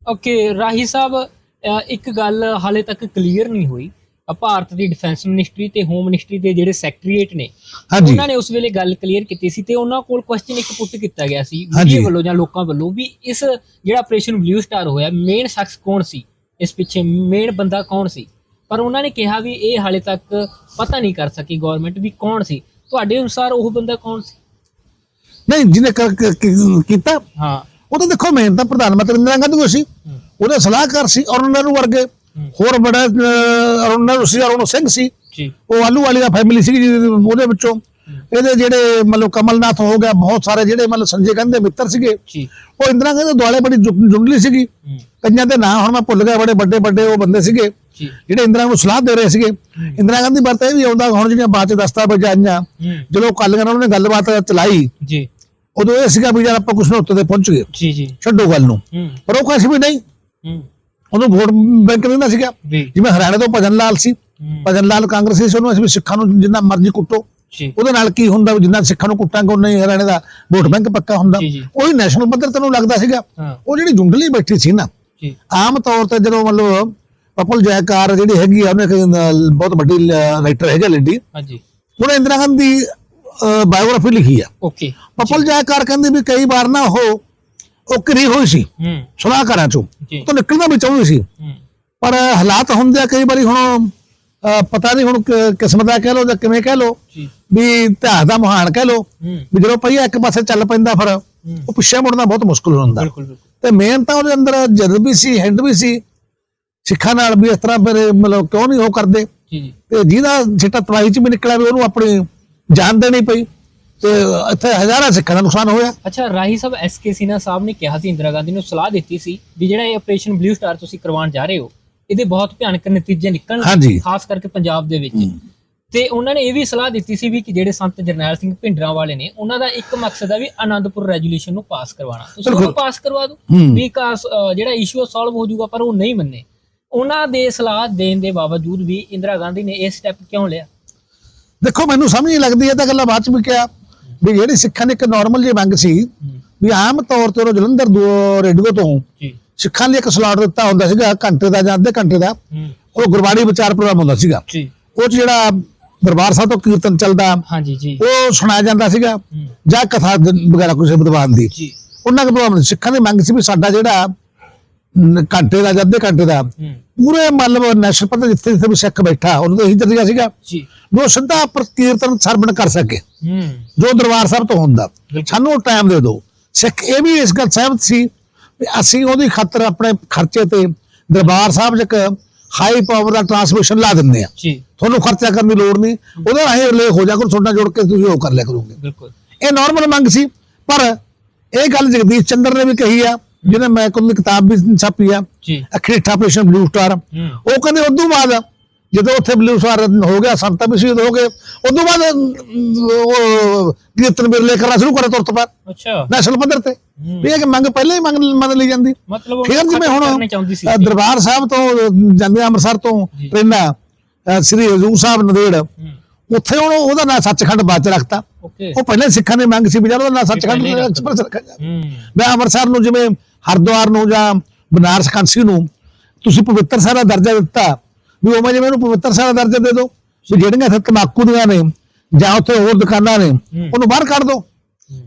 ਓਕੇ ਰਾਹੀ ਸਾਹਿਬ ਅ, ਇੱਕ ਗੱਲ ਹਾਲੇ ਤੱਕ ਕਲੀਅਰ ਨਹੀਂ ਹੋਈ। ਅ, ਭਾਰਤ ਦੀ ਡਿਫੈਂਸ ਮਿਨਿਸਟਰੀ ਤੇ ਹੋਮ ਮਿਨਿਸਟਰੀ ਦੇ ਜਿਹੜੇ ਸੈਕਟਰੀਏਟ ਨੇ ਹਾਂਜੀ। ਉਹਨਾਂ ਨੇ ਉਸ ਵੇਲੇ ਗੱਲ ਕਲੀਅਰ ਕੀਤੀ ਸੀ ਤੇ ਉਹਨਾਂ ਕੋਲ ਕੁਐਸਚਨ ਇੱਕ ਪੁੱਟ ਕੀਤਾ ਗਿਆ ਸੀ। ਹਾਂਜੀ। ਮੀਡੀਆ ਵੱਲੋਂ ਜਾਂ ਲੋਕਾਂ ਵੱਲੋਂ ਵੀ ਇਸ ਜਿਹੜਾ ਆਪਰੇਸ਼ਨ ਬਲੂ ਸਟਾਰ ਹੋਇਆ ਮੇਨ ਸ਼ਖਸ ਕੌਣ ਸੀ? ਇਸ ਪਿੱਛੇ ਮੇਨ ਬੰਦਾ ਕੌਣ ਸੀ? ਪਰ ਉਹਨਾਂ ਨੇ ਕਿਹਾ ਵੀ ਇਹ ਹਾਲੇ ਤੱਕ ਪਤਾ ਨਹੀਂ ਕਰ ਸਕੀ ਗਵਰਨਮੈਂਟ ਵੀ ਕੌਣ ਸੀ। ਤੁਹਾਡੇ ਅਨੁਸਾਰ ਉਹ ਬੰਦਾ ਕੌਣ ਸੀ? ਨਹੀਂ ਜਿਹਨੇ ਕੀਤਾ ਹਾਂ। ਉਹ ਤਾਂ ਦੇਖੋ ਮੇਨ ਤਾਂ ਪ੍ਰਧਾਨ ਮੰਤਰੀ ਇੰਦਰਾ ਗਾਂਧੀ ਕੋਈ ਸੀ। ਹੂੰ, ਉਹਦੇ ਸਲਾਹਕਾਰ ਸੀ ਅਰੁਣ ਨਹਿਰੂ ਵਰਗੇ। ਹੂੰ, ਹੋਰ ਬੜਾ ਅਰੁਣ ਨਹਿਰੂ ਸੀ ਅਰੁਣ ਸਿੰਘ ਸੀ। ਉਹ ਆਲੂ ਵਾਲੀ ਦਾ ਫੈਮਿਲੀ ਸੀ ਉਹਦੇ ਵਿੱਚੋਂ। ਇਹਦੇ ਜਿਹੜੇ ਮਤਲਬ ਕਮਲਨਾਥ ਹੋ ਗਿਆ ਬਹੁਤ ਸਾਰੇ ਜਿਹੜੇ ਮਤਲਬ ਸੰਜੇ ਗਾਂਧੀ ਦੇ ਮਿੱਤਰ ਸੀਗੇ ਉਹ ਇੰਦਰਾ ਗਾਂਧੀ ਦੇ ਦੁਆਲੇ ਬੜੀ ਜੁੰਡਲੀ ਸੀਗੀ। ਕਈਆਂ ਦੇ ਨਾਂ ਹੁਣ ਮੈਂ ਭੁੱਲ ਗਿਆ ਬੜੇ ਵੱਡੇ ਵੱਡੇ ਉਹ ਬੰਦੇ ਸੀਗੇ ਜਿਹੜੇ ਇੰਦਰਾ ਨੂੰ ਸਲਾਹ ਦੇ ਰਹੇ ਸੀਗੇ। ਇੰਦਰਾ ਗਾਂਧੀ ਵਰਤੇ ਵੀ ਆਉਂਦਾ ਹੁਣ ਜਿਹੜੀਆਂ ਬਾਅਦ ਚ ਦਸਤਾਵੇਜ਼ ਆਈਆਂ ਹੂੰ, ਜਦੋਂ ਕਾਲੀਆਂ ਨਾਲ ਉਹਨੇ ਗੱਲਬਾਤ ਚਲਾਈ ਜੀ। ਉਦੋਂ ਇਹ ਸੀਗਾ ਵੀ ਯਾਰ ਆਪਾਂ ਕੁਛ ਨੁੱਤੇ ਤੇ ਪਹੁੰਚ ਗਏ। ਜੀ ਜੀ। ਛੱਡੋ ਗੱਲ ਨੂੰ। ਪਰ ਉਹ ਸੀ ਵੀ ਨਹੀਂ। ਉਹਨੂੰ ਵੋਟ ਬੈਂਕ ਦਿੰਦਾ ਸੀਗਾ। ਜੀ। ਜਿਵੇਂ ਹਰਿਆਣੇ ਤੋਂ ਭਜਨ ਲਾਲ ਸੀ। ਭਜਨ ਲਾਲ ਕਾਂਗਰਸੀ ਸੀ ਉਹਨੂੰ ਅਸੀਂ ਸਿੱਖਾਂ ਨੂੰ ਜਿੰਨਾ ਮਰਜ਼ੀ ਕੁੱਟੋ। ਉਹਦੇ ਨਾਲ ਕੀ ਹੁੰਦਾ ਵੀ ਜਿੰਨਾ ਸਿੱਖਾਂ ਨੂੰ ਕੁੱਟਾਂਗੇ ਉਹਨਾਂ ਹੀ ਹਰਿਆਣੇ ਦਾ ਵੋਟ ਬੈਂਕ ਪੱਕਾ ਹੁੰਦਾ। ਉਹੀ ਨੈਸ਼ਨਲ ਪੱਧਰ ਤੇ ਨੂੰ ਲੱਗਦਾ ਸੀਗਾ। ਉਹ ਜਿਹੜੀ ਜੁੰਡਲੀ ਬੈਠੀ ਸੀ ਨਾ ਆਮ ਤੌਰ ਤੇ ਜਦੋਂ ਮਤਲਬ ਪਪਲ ਜੈਕਾਰ ਜਿਹੜੀ ਹੈਗੀ ਆ ਉਹਨੇ ਬਹੁਤ ਵੱਡੀ ਰਾਈਟਰ ਹੈਗਾ ਲੇਡੀ ਹਾਂਜੀ। ਉਹਨੇ ਇੰਦਰਾ ਗਾਂਧੀ ਬਾਇਓਗ੍ਰਾਫੀ ਲਿਖੀ ਆ। ਓਕੇ। ਪਪਲ ਜੈਕਾਰ ਕਹਿੰਦੀ ਵੀ ਕਈ ਵਾਰ ਨਾ ਉਹ ਉਹ ਘਿਰੀ ਹੋਈ ਸੀ ਸਲਾਹਕਾਰਾਂ ਚੋਂ। ਤਾਂ ਨਿਕਲਣਾ ਵੀ ਚਾਹੁੰਦੀ ਸੀ। ਪਰ ਹਾਲਾਤ ਹੁੰਦੇ ਆ ਕਈ ਵਾਰੀ ਹੁਣ ਪਤਾ ਨਹੀਂ ਹੁਣ ਕਿਸਮਤ ਦਾ ਕਹਿ ਲੋ ਜਾਂ ਕਿਵੇਂ ਕਹਿ ਲੋ ਵੀ ਇਤਿਹਾਸ ਦਾ ਮਹਾਨ ਕਹਿ ਲੋ ਵੀ ਜਦੋਂ ਪਈਆ ਇੱਕ ਪਾਸੇ ਚੱਲ ਪੈਂਦਾ ਫਿਰ ਉਹ ਪਿੱਛੇ ਮੁੜਨਾ ਬਹੁਤ ਮੁਸ਼ਕਲ ਹੁੰਦਾ। ਤੇ ਮੇਨ ਤਾਂ ਉਹਦੇ ਅੰਦਰ ਜਦ ਵੀ ਸੀ ਹਿੰਡ ਵੀ ਸੀ ਸਿੱਖਾਂ ਨਾਲ ਵੀ ਇਸ ਤਰ੍ਹਾਂ ਫਿਰ ਮਤਲਬ ਕਿਉਂ ਨਹੀਂ ਉਹ ਕਰਦੇ। ਤੇ ਜਿਹਦਾ ਸਿੱਟਾ ਤਵਾਈ ਚ ਵੀ ਨਿਕਲਿਆ ਵੀ ਉਹਨੂੰ ਆਪਣੀ ਜਾਨ ਦੇਣੀ ਪਈ। ਤੇ ਇੱਥੇ ਹਜ਼ਾਰਾਂ ਸਿੱਖਾਂ ਦਾ ਨੁਕਸਾਨ ਹੋਇਆ। ਅੱਛਾ ਰਾਹੀ ਸਾਹਿਬ ਐਸਕੇ ਸਿਨਾ ਸਾਹਿਬ ਨੇ ਕਿਹਾ ਸੀ ਇੰਦਰਾ ਗਾਂਧੀ ਨੂੰ ਸਲਾਹ ਦਿੱਤੀ ਸੀ ਵੀ ਜਿਹੜਾ ਇਹ ਆਪਰੇਸ਼ਨ ਬਲੂ ਸਟਾਰ ਤੁਸੀਂ ਕਰਵਾਉਣ ਜਾ ਰਹੇ ਹੋ ਇਹਦੇ ਬਹੁਤ ਭਿਆਨਕ ਨਤੀਜੇ ਨਿਕਲਣਗੇ ਹਾਂਜੀ। ਖਾਸ ਕਰਕੇ ਪੰਜਾਬ ਦੇ ਵਿੱਚ। ਤੇ ਉਹਨਾਂ ਨੇ ਇਹ ਵੀ ਸਲਾਹ ਦਿੱਤੀ ਸੀ ਵੀ ਕਿ ਜਿਹੜੇ ਸੰਤ ਜਰਨੈਲ ਸਿੰਘ ਭਿੰਡਰਾਂ ਵਾਲੇ ਨੇ ਉਹਨਾਂ ਦਾ ਇੱਕ ਮਕਸਦ ਹੈ ਵੀ ਆਨੰਦਪੁਰ ਰੈਜੂਲੇਸ਼ਨ ਨੂੰ ਪਾਸ ਕਰਵਾਉਣਾ। ਤੁਸੀਂ। ਪਾਸ ਕਰਵਾ ਦਿਓ। ਵੀ ਜਿਹੜਾ ਇਸ਼ੂ ਸੋਲਵ ਹੋ ਜਾਊਗਾ ਪਰ ਉਹ ਨਹੀਂ ਮੰਨੇ। ਉਹਨਾਂ ਦੇ ਸਲਾਹ ਦੇਣ ਦੇ ਬਾਵਜੂਦ ਵੀ ਇੰਦਰਾ ਗਾਂਧੀ ਨੇ ਇਹ ਸਟੈਪ ਕਿਉਂ ਲਿਆ? ਦੇਖੋ ਮੈਨੂੰ ਸਮਝ ਨਹੀਂ ਲੱਗਦੀ ਇਹ ਤਾਂ ਗੱਲਾਂ ਬਾਅਦ ਚ ਵੀ ਕਿਹਾ। ਵੀ ਜਿਹੜੀ ਸਿੱਖਾਂ ਨੇ ਇੱਕ ਨਾਰਮਲ ਜਿਹੀ ਮੰਗ ਸੀ ਵੀ ਆਮ ਤੌਰ ਤੇ ਉਹ ਜਲੰਧਰ ਦੋ ਰੇਡੀਓ ਤੋਂ ਜੀ। ਸਿੱਖਾਂ ਲਈ ਇੱਕ ਸਲਾਟ ਦਿੱਤਾ ਹੁੰਦਾ ਸੀਗਾ ਘੰਟੇ ਦਾ ਜਾਂ ਅੱਧੇ ਘੰਟੇ ਦਾ। ਹੂੰ। ਉਹ ਗੁਰਬਾਣੀ ਵਿਚਾਰ ਪ੍ਰੋਗਰਾਮ ਹੁੰਦਾ ਸੀਗਾ। ਜੀ। ਉਹ 'ਚ ਜਿਹੜਾ ਦਰਬਾਰ ਸਾਹਿਬ ਤੋਂ ਕੀਰਤਨ ਚੱਲਦਾ ਹਾਂਜੀ ਜੀ। ਉਹ ਸੁਣਾਇਆ ਜਾਂਦਾ ਸੀਗਾ ਹੂੰ। ਜਾਂ ਕਥਾ ਦ- ਵਗੈਰਾ ਕਿਸੇ ਵਿਦਵਾਨ ਦੀ। ਜੀ। ਉਹਨਾਂ ਦੇ ਪ੍ਰੋਗਰਾਮ ਸਿੱਖਾਂ ਦੀ ਮੰਗ ਸੀ ਵੀ ਸਾਡਾ ਜਿਹੜਾ ਘੰਟੇ ਦਾ ਜਾਂ ਅੱਧੇ ਘੰਟੇ ਦਾ ਹੂੰ। ਪੂਰੇ ਮਤਲਬ ਨੈਸ਼ਨਲ ਪੱਧਰ ਜਿੱਥੇ ਜਿੱਥੇ ਵੀ ਸਿੱਖ ਬੈਠਾ ਉਹਨੂੰ ਤਾਂ ਇਹੀ ਜਰੀਆ ਸੀਗਾ ਜੀ। ਉਹ ਸਿੱਧਾ ਪਰ- ਕੀਰਤਨ ਸਰਵਣ ਕਰ ਸਕੇ। ਹੂੰ। ਜੋ ਦਰਬਾਰ ਸਾਹਿਬ ਤੋਂ ਹੁੰਦਾ। ਸਾਨੂੰ ਟਾਈਮ ਦੇ ਦਿਓ। ਸਿੱਖ ਇਹ ਵੀ ਇਸ ਗੱਲ ਸਹਿਮਤ ਸੀ ਵੀ ਅਸੀਂ ਉਹਦੀ ਖਾਤਰ ਆਪਣੇ ਖਰਚੇ ਤੇ ਦਰਬਾਰ ਸਾਹਿਬ 'ਚ ਇੱਕ ਹਾਈ ਪਾਵਰ ਦਾ ਟਰਾਂਸਮਿਸ਼ਨ ਲਾ ਦਿੰਦੇ ਆ ਜੀ। ਤੁਹਾਨੂੰ ਖਰਚਾ ਕਰਨ ਦੀ ਲੋੜ ਨਹੀਂ। ਉਹਦੇ ਰਾਹੀਂ ਰਿਲੇ ਹੋ ਜਾ ਕਰੋ ਛੋਟਾ ਜੋੜ ਕੇ ਤੁਸੀਂ ਉਹ ਕਰ ਲਿਆ ਕਰੋਗੇ। ਬਿਲਕੁਲ। ਇਹ ਨਾਰਮਲ ਮੰਗ ਸੀ ਪਰ ਇਹ ਗੱਲ ਜਗਦੀਸ਼ ਚੰਦਰ ਨੇ ਵੀ ਕਹੀ ਆ ਜਿਹਨੇ ਮੈਂ ਕੋਈ ਕਿਤਾਬ ਵੀ ਛਾਪੀ ਆ ਅਖਰੀਠਾ ਆਪਰੇਸ਼ਨ ਬਲੂ ਸਟਾਰ ਉਹ ਕਹਿੰਦੇ ਉਦੋਂ ਬਾਅਦ ਜਦੋਂ ਉੱਥੇ ਬਲੂ ਸਟਾਰ ਹੋ ਗਿਆ ਸੰਤਾਂ ਵੀ ਸ਼ਹੀਦ ਹੋ ਗਏ। ਉਦੋਂ ਬਾਅਦ ਉਹ ਕੀਰਤਨ ਬਿਰਲੇ ਕਰਨਾ ਸ਼ੁਰੂ ਕਰਿਆ ਤੁਰਤ ਪਰ ਅੱਛਾ। ਨੈਸ਼ਨਲ ਪੱਧਰ ਤੇ। ਵੀ ਇਹ ਕਿ ਮੰਗ ਪਹਿਲਾਂ ਹੀ ਮੰਗ ਮੰਨ ਲਈ ਜਾਂਦੀ। ਫਿਰ ਜਿਵੇਂ ਹੁਣ ਦਰਬਾਰ ਸਾਹਿਬ ਤੋਂ ਜਾਂਦੇ ਅੰਮ੍ਰਿਤਸਰ ਤੋਂ। ਟ੍ਰੇਨਾਂ ਸ੍ਰੀ ਹਜ਼ੂਰ ਸਾਹਿਬ ਨੰਦੇੜ। ਉੱਥੇ ਹੁਣ ਉਹਦਾ ਨਾਂ ਸੱਚਖੰਡ ਬਾਅਦ ਚ ਰੱਖਤਾ। ਉਹ ਪਹਿਲਾਂ ਸਿੱਖਾਂ ਨੇ ਮੰਗ ਸੀ ਵੀ ਉਹਦਾ ਨਾਂ ਸੱਚਖੰਡ ਐਕਸਪ੍ਰੈਸ ਰੱਖਿਆ ਜਾਵੇ। ਮੈਂ ਅੰਮ੍ਰਿਤਸਰ ਨੂੰ ਜਿਵੇਂ ਹਰਿਦੁਆਰ ਨੂੰ ਜਾਂ ਬਨਾਰਸ ਕਾਂਸੀ ਨੂੰ ਤੁਸੀਂ ਪਵਿੱਤਰ ਦਾ ਦਰਜਾ ਦਿੱਤਾ। ਵੀ ਉਵੇਂ ਜਿਵੇਂ ਇਹਨੂੰ ਪਵਿੱਤਰ ਦਾ ਦਰਜਾ ਦੇ ਦਿਓ ਵੀ ਜਿਹੜੀਆਂ ਇੱਥੇ ਤਮਾਕੂ ਦੀਆਂ ਨੇ ਜਾਂ ਉੱਥੇ ਹੋਰ ਦੁਕਾਨਾਂ ਨੇ ਉਹਨੂੰ ਬਾਹਰ ਕੱਢ ਦਿਓ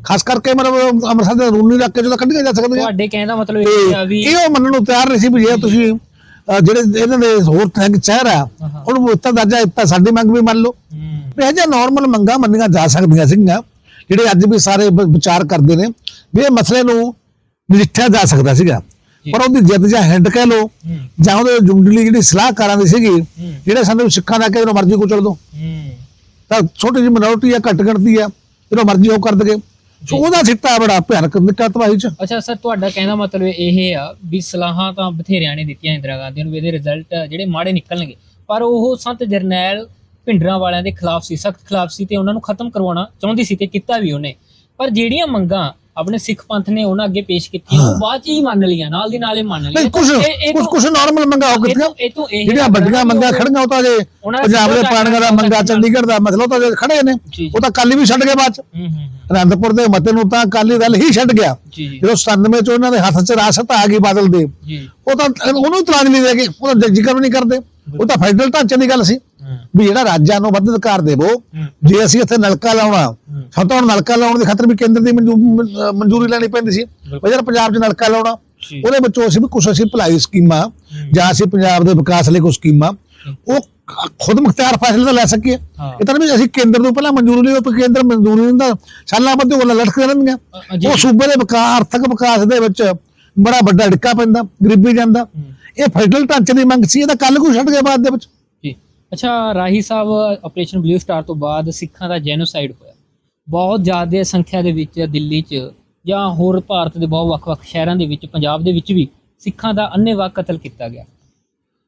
ਖਾਸ ਕਰਕੇ ਮਤਲਬ ਅੰਮ੍ਰਿਤਸਰ ਦੇ ਰੂਨੀ ਇਲਾਕੇ ਚੋਂ ਤਾਂ ਕੱਢੀਆਂ ਜਾ ਸਕਦੀਆਂ। ਤੁਹਾਡੇ ਕਹਿਣ ਦਾ ਮਤਲਬ ਇਹ ਆ ਵੀ ਇਹ ਉਹ ਮੰਨਣ ਨੂੰ ਤਿਆਰ ਨਹੀਂ ਸੀ ਵੀ ਜੇ ਤੁਸੀਂ ਜਿਹੜੇ ਇਹਨਾਂ ਦੇ ਹੋਰ ਥੈਂਕ ਸ਼ਹਿਰ ਆ ਹਾਂ। ਉਹਨੂੰ ਪਵਿੱਤਰ ਦਰਜਾ ਦਿੱਤਾ ਸਾਡੀ ਮੰਗ ਵੀ ਮੰਨ ਲਓ। ਹੂੰ। ਇਹ ਜਿਹਾ ਨਾਰਮਲ ਮੰਗਾਂ ਮੰਨੀਆਂ ਜਾ ਸਕਦੀਆਂ ਸੀਗੀਆਂ ਜਿਹੜੇ ਅੱਜ ਵੀ ਸਾਰੇ ਵਿਚਾਰ ਕਰਦੇ ਨੇ ਵੀ ਇਹ ਮਸਲੇ ਨੂੰ ਨਜਿੱਠਿਆ ਜਾ ਸਕਦਾ ਸੀਗਾ। ਪਰ ਉਹਦੀ ਜਿੱਦ ਜਾਂ ਹਿੰਡ ਕਹਿ ਲੋ ਜਾਂ ਉਹਦੇ ਜੁੰਡਲੀ ਜਿਹੜੀ ਸਲਾਹਕਾਰਾਂ ਦੀ ਸੀਗੀ ਜਿਹੜੇ ਸਾਨੂੰ ਸਿੱਖਾਂ ਦਾ ਕਿ ਜਦੋਂ ਮਰਜ਼ੀ ਕੁਚਲ ਦੋ। ਤਾਂ ਛੋਟੀ ਜਿਹੀ ਮਿਨੋਰਟੀ ਆ ਘੱਟ ਗਿਣਤੀ ਆ ਜਦੋਂ ਮਰਜ਼ੀ ਉਹ ਕਰ ਦਗੇ ਸੋ ਉਹਦਾ ਸਿੱਟਾ ਬੜਾ ਭਿਆਨਕ ਨਿਕਲ ਤਬਾਹੀ ਚ। ਅੱਛਾ ਸਰ ਤੁਹਾਡਾ ਕਹਿਣ ਦਾ ਮਤਲਬ ਇਹ ਆ ਵੀ ਸਲਾਹਾਂ ਤਾਂ ਬਥੇਰਿਆਂ ਨੇ ਦਿੱਤੀਆਂ ਇੰਦਰਾ ਗਾਂਧੀ ਨੂੰ ਵੀ ਇਹਦੇ ਰਿਜ਼ਲਟ ਜਿਹੜੇ ਮਾੜੇ ਨਿਕਲਣਗੇ। ਪਰ ਉਹ ਸੰਤ ਜਰਨੈਲ ਭਿੰਡਰਾਂ ਵਾਲਿਆਂ ਦੇ ਖਿਲਾਫ ਸੀ ਸਖਤ ਖਿਲਾਫ ਸੀ ਤੇ ਉਹਨਾਂ ਨੂੰ ਖਤਮ ਕਰਵਾਉਣਾ ਚਾਹੁੰਦੀ ਸੀ ਤੇ ਕੀਤਾ ਵੀ ਉਹਨੇ। ਪਰ ਜਿਹੜੀਆਂ ਮੰਗਾਂ ਆਪਣੇ ਸਿੱਖ ਪੰਥ ਨੇ ਉਹਨਾਂ ਅੱਗੇ ਪੇਸ਼ ਕੀਤੀਆਂ ਉਹ ਬਾਅਦ ਚ ਹੀ ਮੰਨ ਲਈਆਂ ਨਾਲ ਦੀ ਨਾਲ ਹੀ ਮੰਨ ਨਹੀਂ ਲਈਆਂ। ਕੁਝ ਕੁਝ ਤੋਂ- ਕੁਝ ਨਾਰਮਲ ਮੰਗਾ ਹੋ ਕੀਤੀਆਂ ਤੋਂ- ਇਹ ਤੋਂ ਇਹ ਜਿਹੜੀਆਂ ਵੱਡੀਆਂ ਮੰਗਾਂ ਉਹ- ਖੜੀਆਂ ਉਹ ਤਾਂ ਜੇ ਦਾ ਪੰਜਾਬ ਦੇ ਪਾਣੀਆਂ ਦਾ ਮੰਗਾ। ਚੰਡੀਗੜ੍ਹ ਦਾ ਮਸਲਾ ਉਹ ਤਾਂ ਜੇ ਖੜੇ ਨੇ ਉਹ ਤਾਂ ਕੱਲ ਵੀ ਛੱਡ ਗਏ ਬਾਅਦ ਚ। ਹੂੰ ਹੂੰ ਹੂੰ। ਅਨੰਦਪੁਰ ਦੇ ਮਤੇ ਨੂੰ ਤਾਂ ਅਕਾਲੀ ਦਲ ਹੀ ਛੱਡ ਗਿਆ। ਜਦੋਂ 97 ਚ ਉਹਨਾਂ ਦੇ ਹੱਥ 'ਚ ਰਾਸ਼ਤ ਆ ਗਈ ਬਾਦਲ ਦੇ ਉਹ ਤਾਂ ਉਹਨੂੰ ਤਰਾਜ ਨਹੀਂ ਦੇਗੇ ਉਹਦਾ ਜ਼ਿਕਰ ਵੀ ਨਹੀਂ ਕਰਦੇ। ਉਹ ਤਾਂ ਫੈਡਰਲ ਢਾਂਚੇ ਦੀ ਗੱਲ ਸੀ। ਵੀ ਜਿਹੜਾ ਰਾਜਾਂ ਨੂੰ ਵੱਧ ਅਧਿਕਾਰ ਦੇਵੋ ਜੇ ਅਸੀਂ ਇੱਥੇ ਨਲਕਾ ਲਾਉਣਾ। ਸਾਨੂੰ ਤਾਂ ਨਲਕਾ ਲਾਉਣ ਦੀ ਖਾਤਰ ਵੀ ਕੇਂਦਰ ਦੀ ਮਨਜ਼ੂਰੀ ਲੈਣੀ ਪੈਂਦੀ ਸੀ। ਯਾਰ ਪੰਜਾਬ 'ਚ ਨਲਕਾ ਲਾਉਣਾ ਉਹਦੇ ਵਿੱਚੋਂ ਅਸੀਂ ਵੀ ਕੁਝ ਅਸੀਂ ਭਲਾਈ ਸਕੀਮਾਂ ਜਾਂ ਅਸੀਂ ਪੰਜਾਬ ਦੇ ਵਿਕਾਸ ਲਈ ਕੁਝ ਸਕੀਮਾਂ ਉਹ ਖੁਦ ਮੁਖਤਿਆਰ ਫੈਸਲੇ ਤਾਂ ਲੈ ਸਕੀਏ। ਇਹ ਤਾਂ ਨਹੀਂ ਵੀ ਅਸੀਂ ਕੇਂਦਰ ਨੂੰ ਪਹਿਲਾਂ ਮਨਜ਼ੂਰੀ ਲਈ ਉਹ ਕੇਂਦਰ ਮਨਜ਼ੂਰੀ ਦਿੰਦਾ। ਸਾਲਾਂ ਬਾਅਦ ਉਹ ਅ- ਜੀ। ਉਹ ਸੂਬੇ ਦੇ ਵਿਕਾਸ ਆਰਥਿਕ ਵਿਕਾਸ ਦੇ ਵਿੱਚ ਬੜਾ ਵੱਡਾ ਢਿੱਕਾ ਪੈਂਦਾ ਗਰੀਬੀ ਜਾਂਦਾ। ਇਹ ਫੈਡਰਲ ਢਾਂਚੇ ਦੀ ਮੰਗ ਸੀ ਇਹਦਾ ਕੱਲ ਕੋਈ ਛੱਡ ਗਿਆ ਬਾਅਦ ਦੇ ਵਿੱਚ। ਜੀ। ਅੱਛਾ, ਰਾਹੀ ਸਾਹਿਬ ਆਪਰੇਸ਼ਨ ਬਲੂ ਸਟਾਰ ਤੋਂ ਬਾਅਦ ਸਿੱਖਾਂ ਦਾ ਜੈਨੋਸਾਈਡ ਹੋਇਆ। ਬਹੁਤ ਜ਼ਿਆਦਾ ਸੰਖਿਆ ਦੇ ਵਿੱਚ ਦਿੱਲੀ 'ਚ ਜਾਂ ਹੋਰ ਭਾਰਤ ਦੇ ਬਹੁਤ ਵੱਖ-ਵੱਖ ਸ਼ਹਿਰਾਂ ਦੇ ਵਿੱਚ, ਪੰਜਾਬ ਦੇ ਵਿੱਚ ਵੀ ਸਿੱਖਾਂ ਦਾ ਅੰਨ੍ਹੇਵਾਹ ਕਤਲ ਕੀਤਾ ਗਿਆ।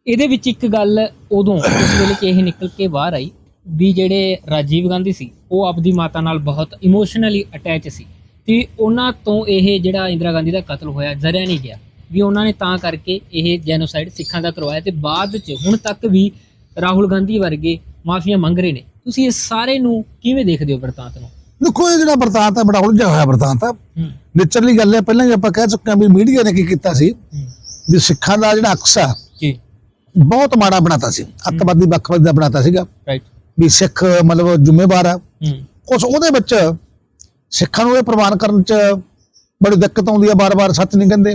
ਇਹਦੇ ਵਿੱਚ ਇੱਕ ਗੱਲ ਉਦੋਂ ਉਸ ਵੇਲੇ 'ਚ ਇਹ ਨਿਕਲ ਕੇ ਬਾਹਰ ਆਈ ਵੀ ਜਿਹੜੇ ਰਾਜੀਵ ਗਾਂਧੀ ਸੀ, ਉਹ ਆਪਦੀ ਮਾਤਾ ਨਾਲ ਬਹੁਤ ਇਮੋਸ਼ਨਲੀ ਅਟੈਚ ਸੀ। ਤੇ ਉਹਨਾਂ ਤੋਂ ਇਹ ਜਿਹੜਾ ਇੰਦਰਾ ਗਾਂਧੀ ਦਾ ਕਤਲ ਹੋਇਆ, ਜ਼ਰਿਆ ਨਹੀਂ ਗਿਆ। ਵੀ ਉਹਨਾਂ ਨੇ ਤਾਂ ਕਰਕੇ ਇਹ ਜੈਨੋਸਾਈਡ ਸਿੱਖਾਂ ਦਾ ਕਰਵਾਇਆ ਤੇ ਬਾਅਦ 'ਚ ਹੁਣ ਤੱਕ ਵੀ ਰਾਹੁਲ ਗਾਂਧੀ ਵਰਗੇ ਮਾਫੀਆਂ ਮੰਗ ਰਹੇ ਨੇ। ਤੁਸੀਂ ਇਸ ਸਾਰੇ ਨੂੰ ਕਿਵੇਂ ਦੇਖਦੇ ਹੋ ਵਰਤਾਂਤ ਨੂੰ? ਦੇਖੋ ਇਹ ਜਿਹੜਾ ਵਰਤਾਂਤ ਹੈ ਬੜਾ ਉਲਝਿਆ ਹੋਇਆ ਵਰਤਾਂਤ ਹੈ। ਨਿਚਰਲੀ ਗੱਲ ਹੈ ਪਹਿਲਾਂ ਹੀ ਆਪਾਂ ਕਹਿ ਚੁੱਕੇ ਹਾਂ ਵੀ ਮੀਡੀਆ ਨੇ ਕੀ ਕੀਤਾ ਸੀ? ਵੀ ਸਿੱਖਾਂ ਦਾ ਜਿਹੜਾ ਅਕਸ ਆ ਜੀ। ਬਹੁਤ ਮਾੜਾ ਬਣਾਤਾ ਸੀ। ਅੱਤਵਾਦੀ ਵੱਖਵਾਦੀ ਦਾ ਬਣਾਤਾ ਸੀਗਾ। ਰਾਈਟ ਵੀ ਸਿੱਖ ਮਤਲਬ ਜ਼ਿੰਮੇਵਾਰ ਆ ਹੂੰ। ਉਸ ਉਹਦੇ ਵਿੱਚ ਸਿੱਖਾਂ ਨੂੰ ਇਹ ਪ੍ਰਵਾਨ ਕਰਨ ਚ ਬੜੀ ਦਿੱਕਤ ਆਉਂਦੀ ਆ ਬਾਰ-ਬਾਰ ਸੱਚ ਨਹੀਂ ਕਹਿੰਦੇ।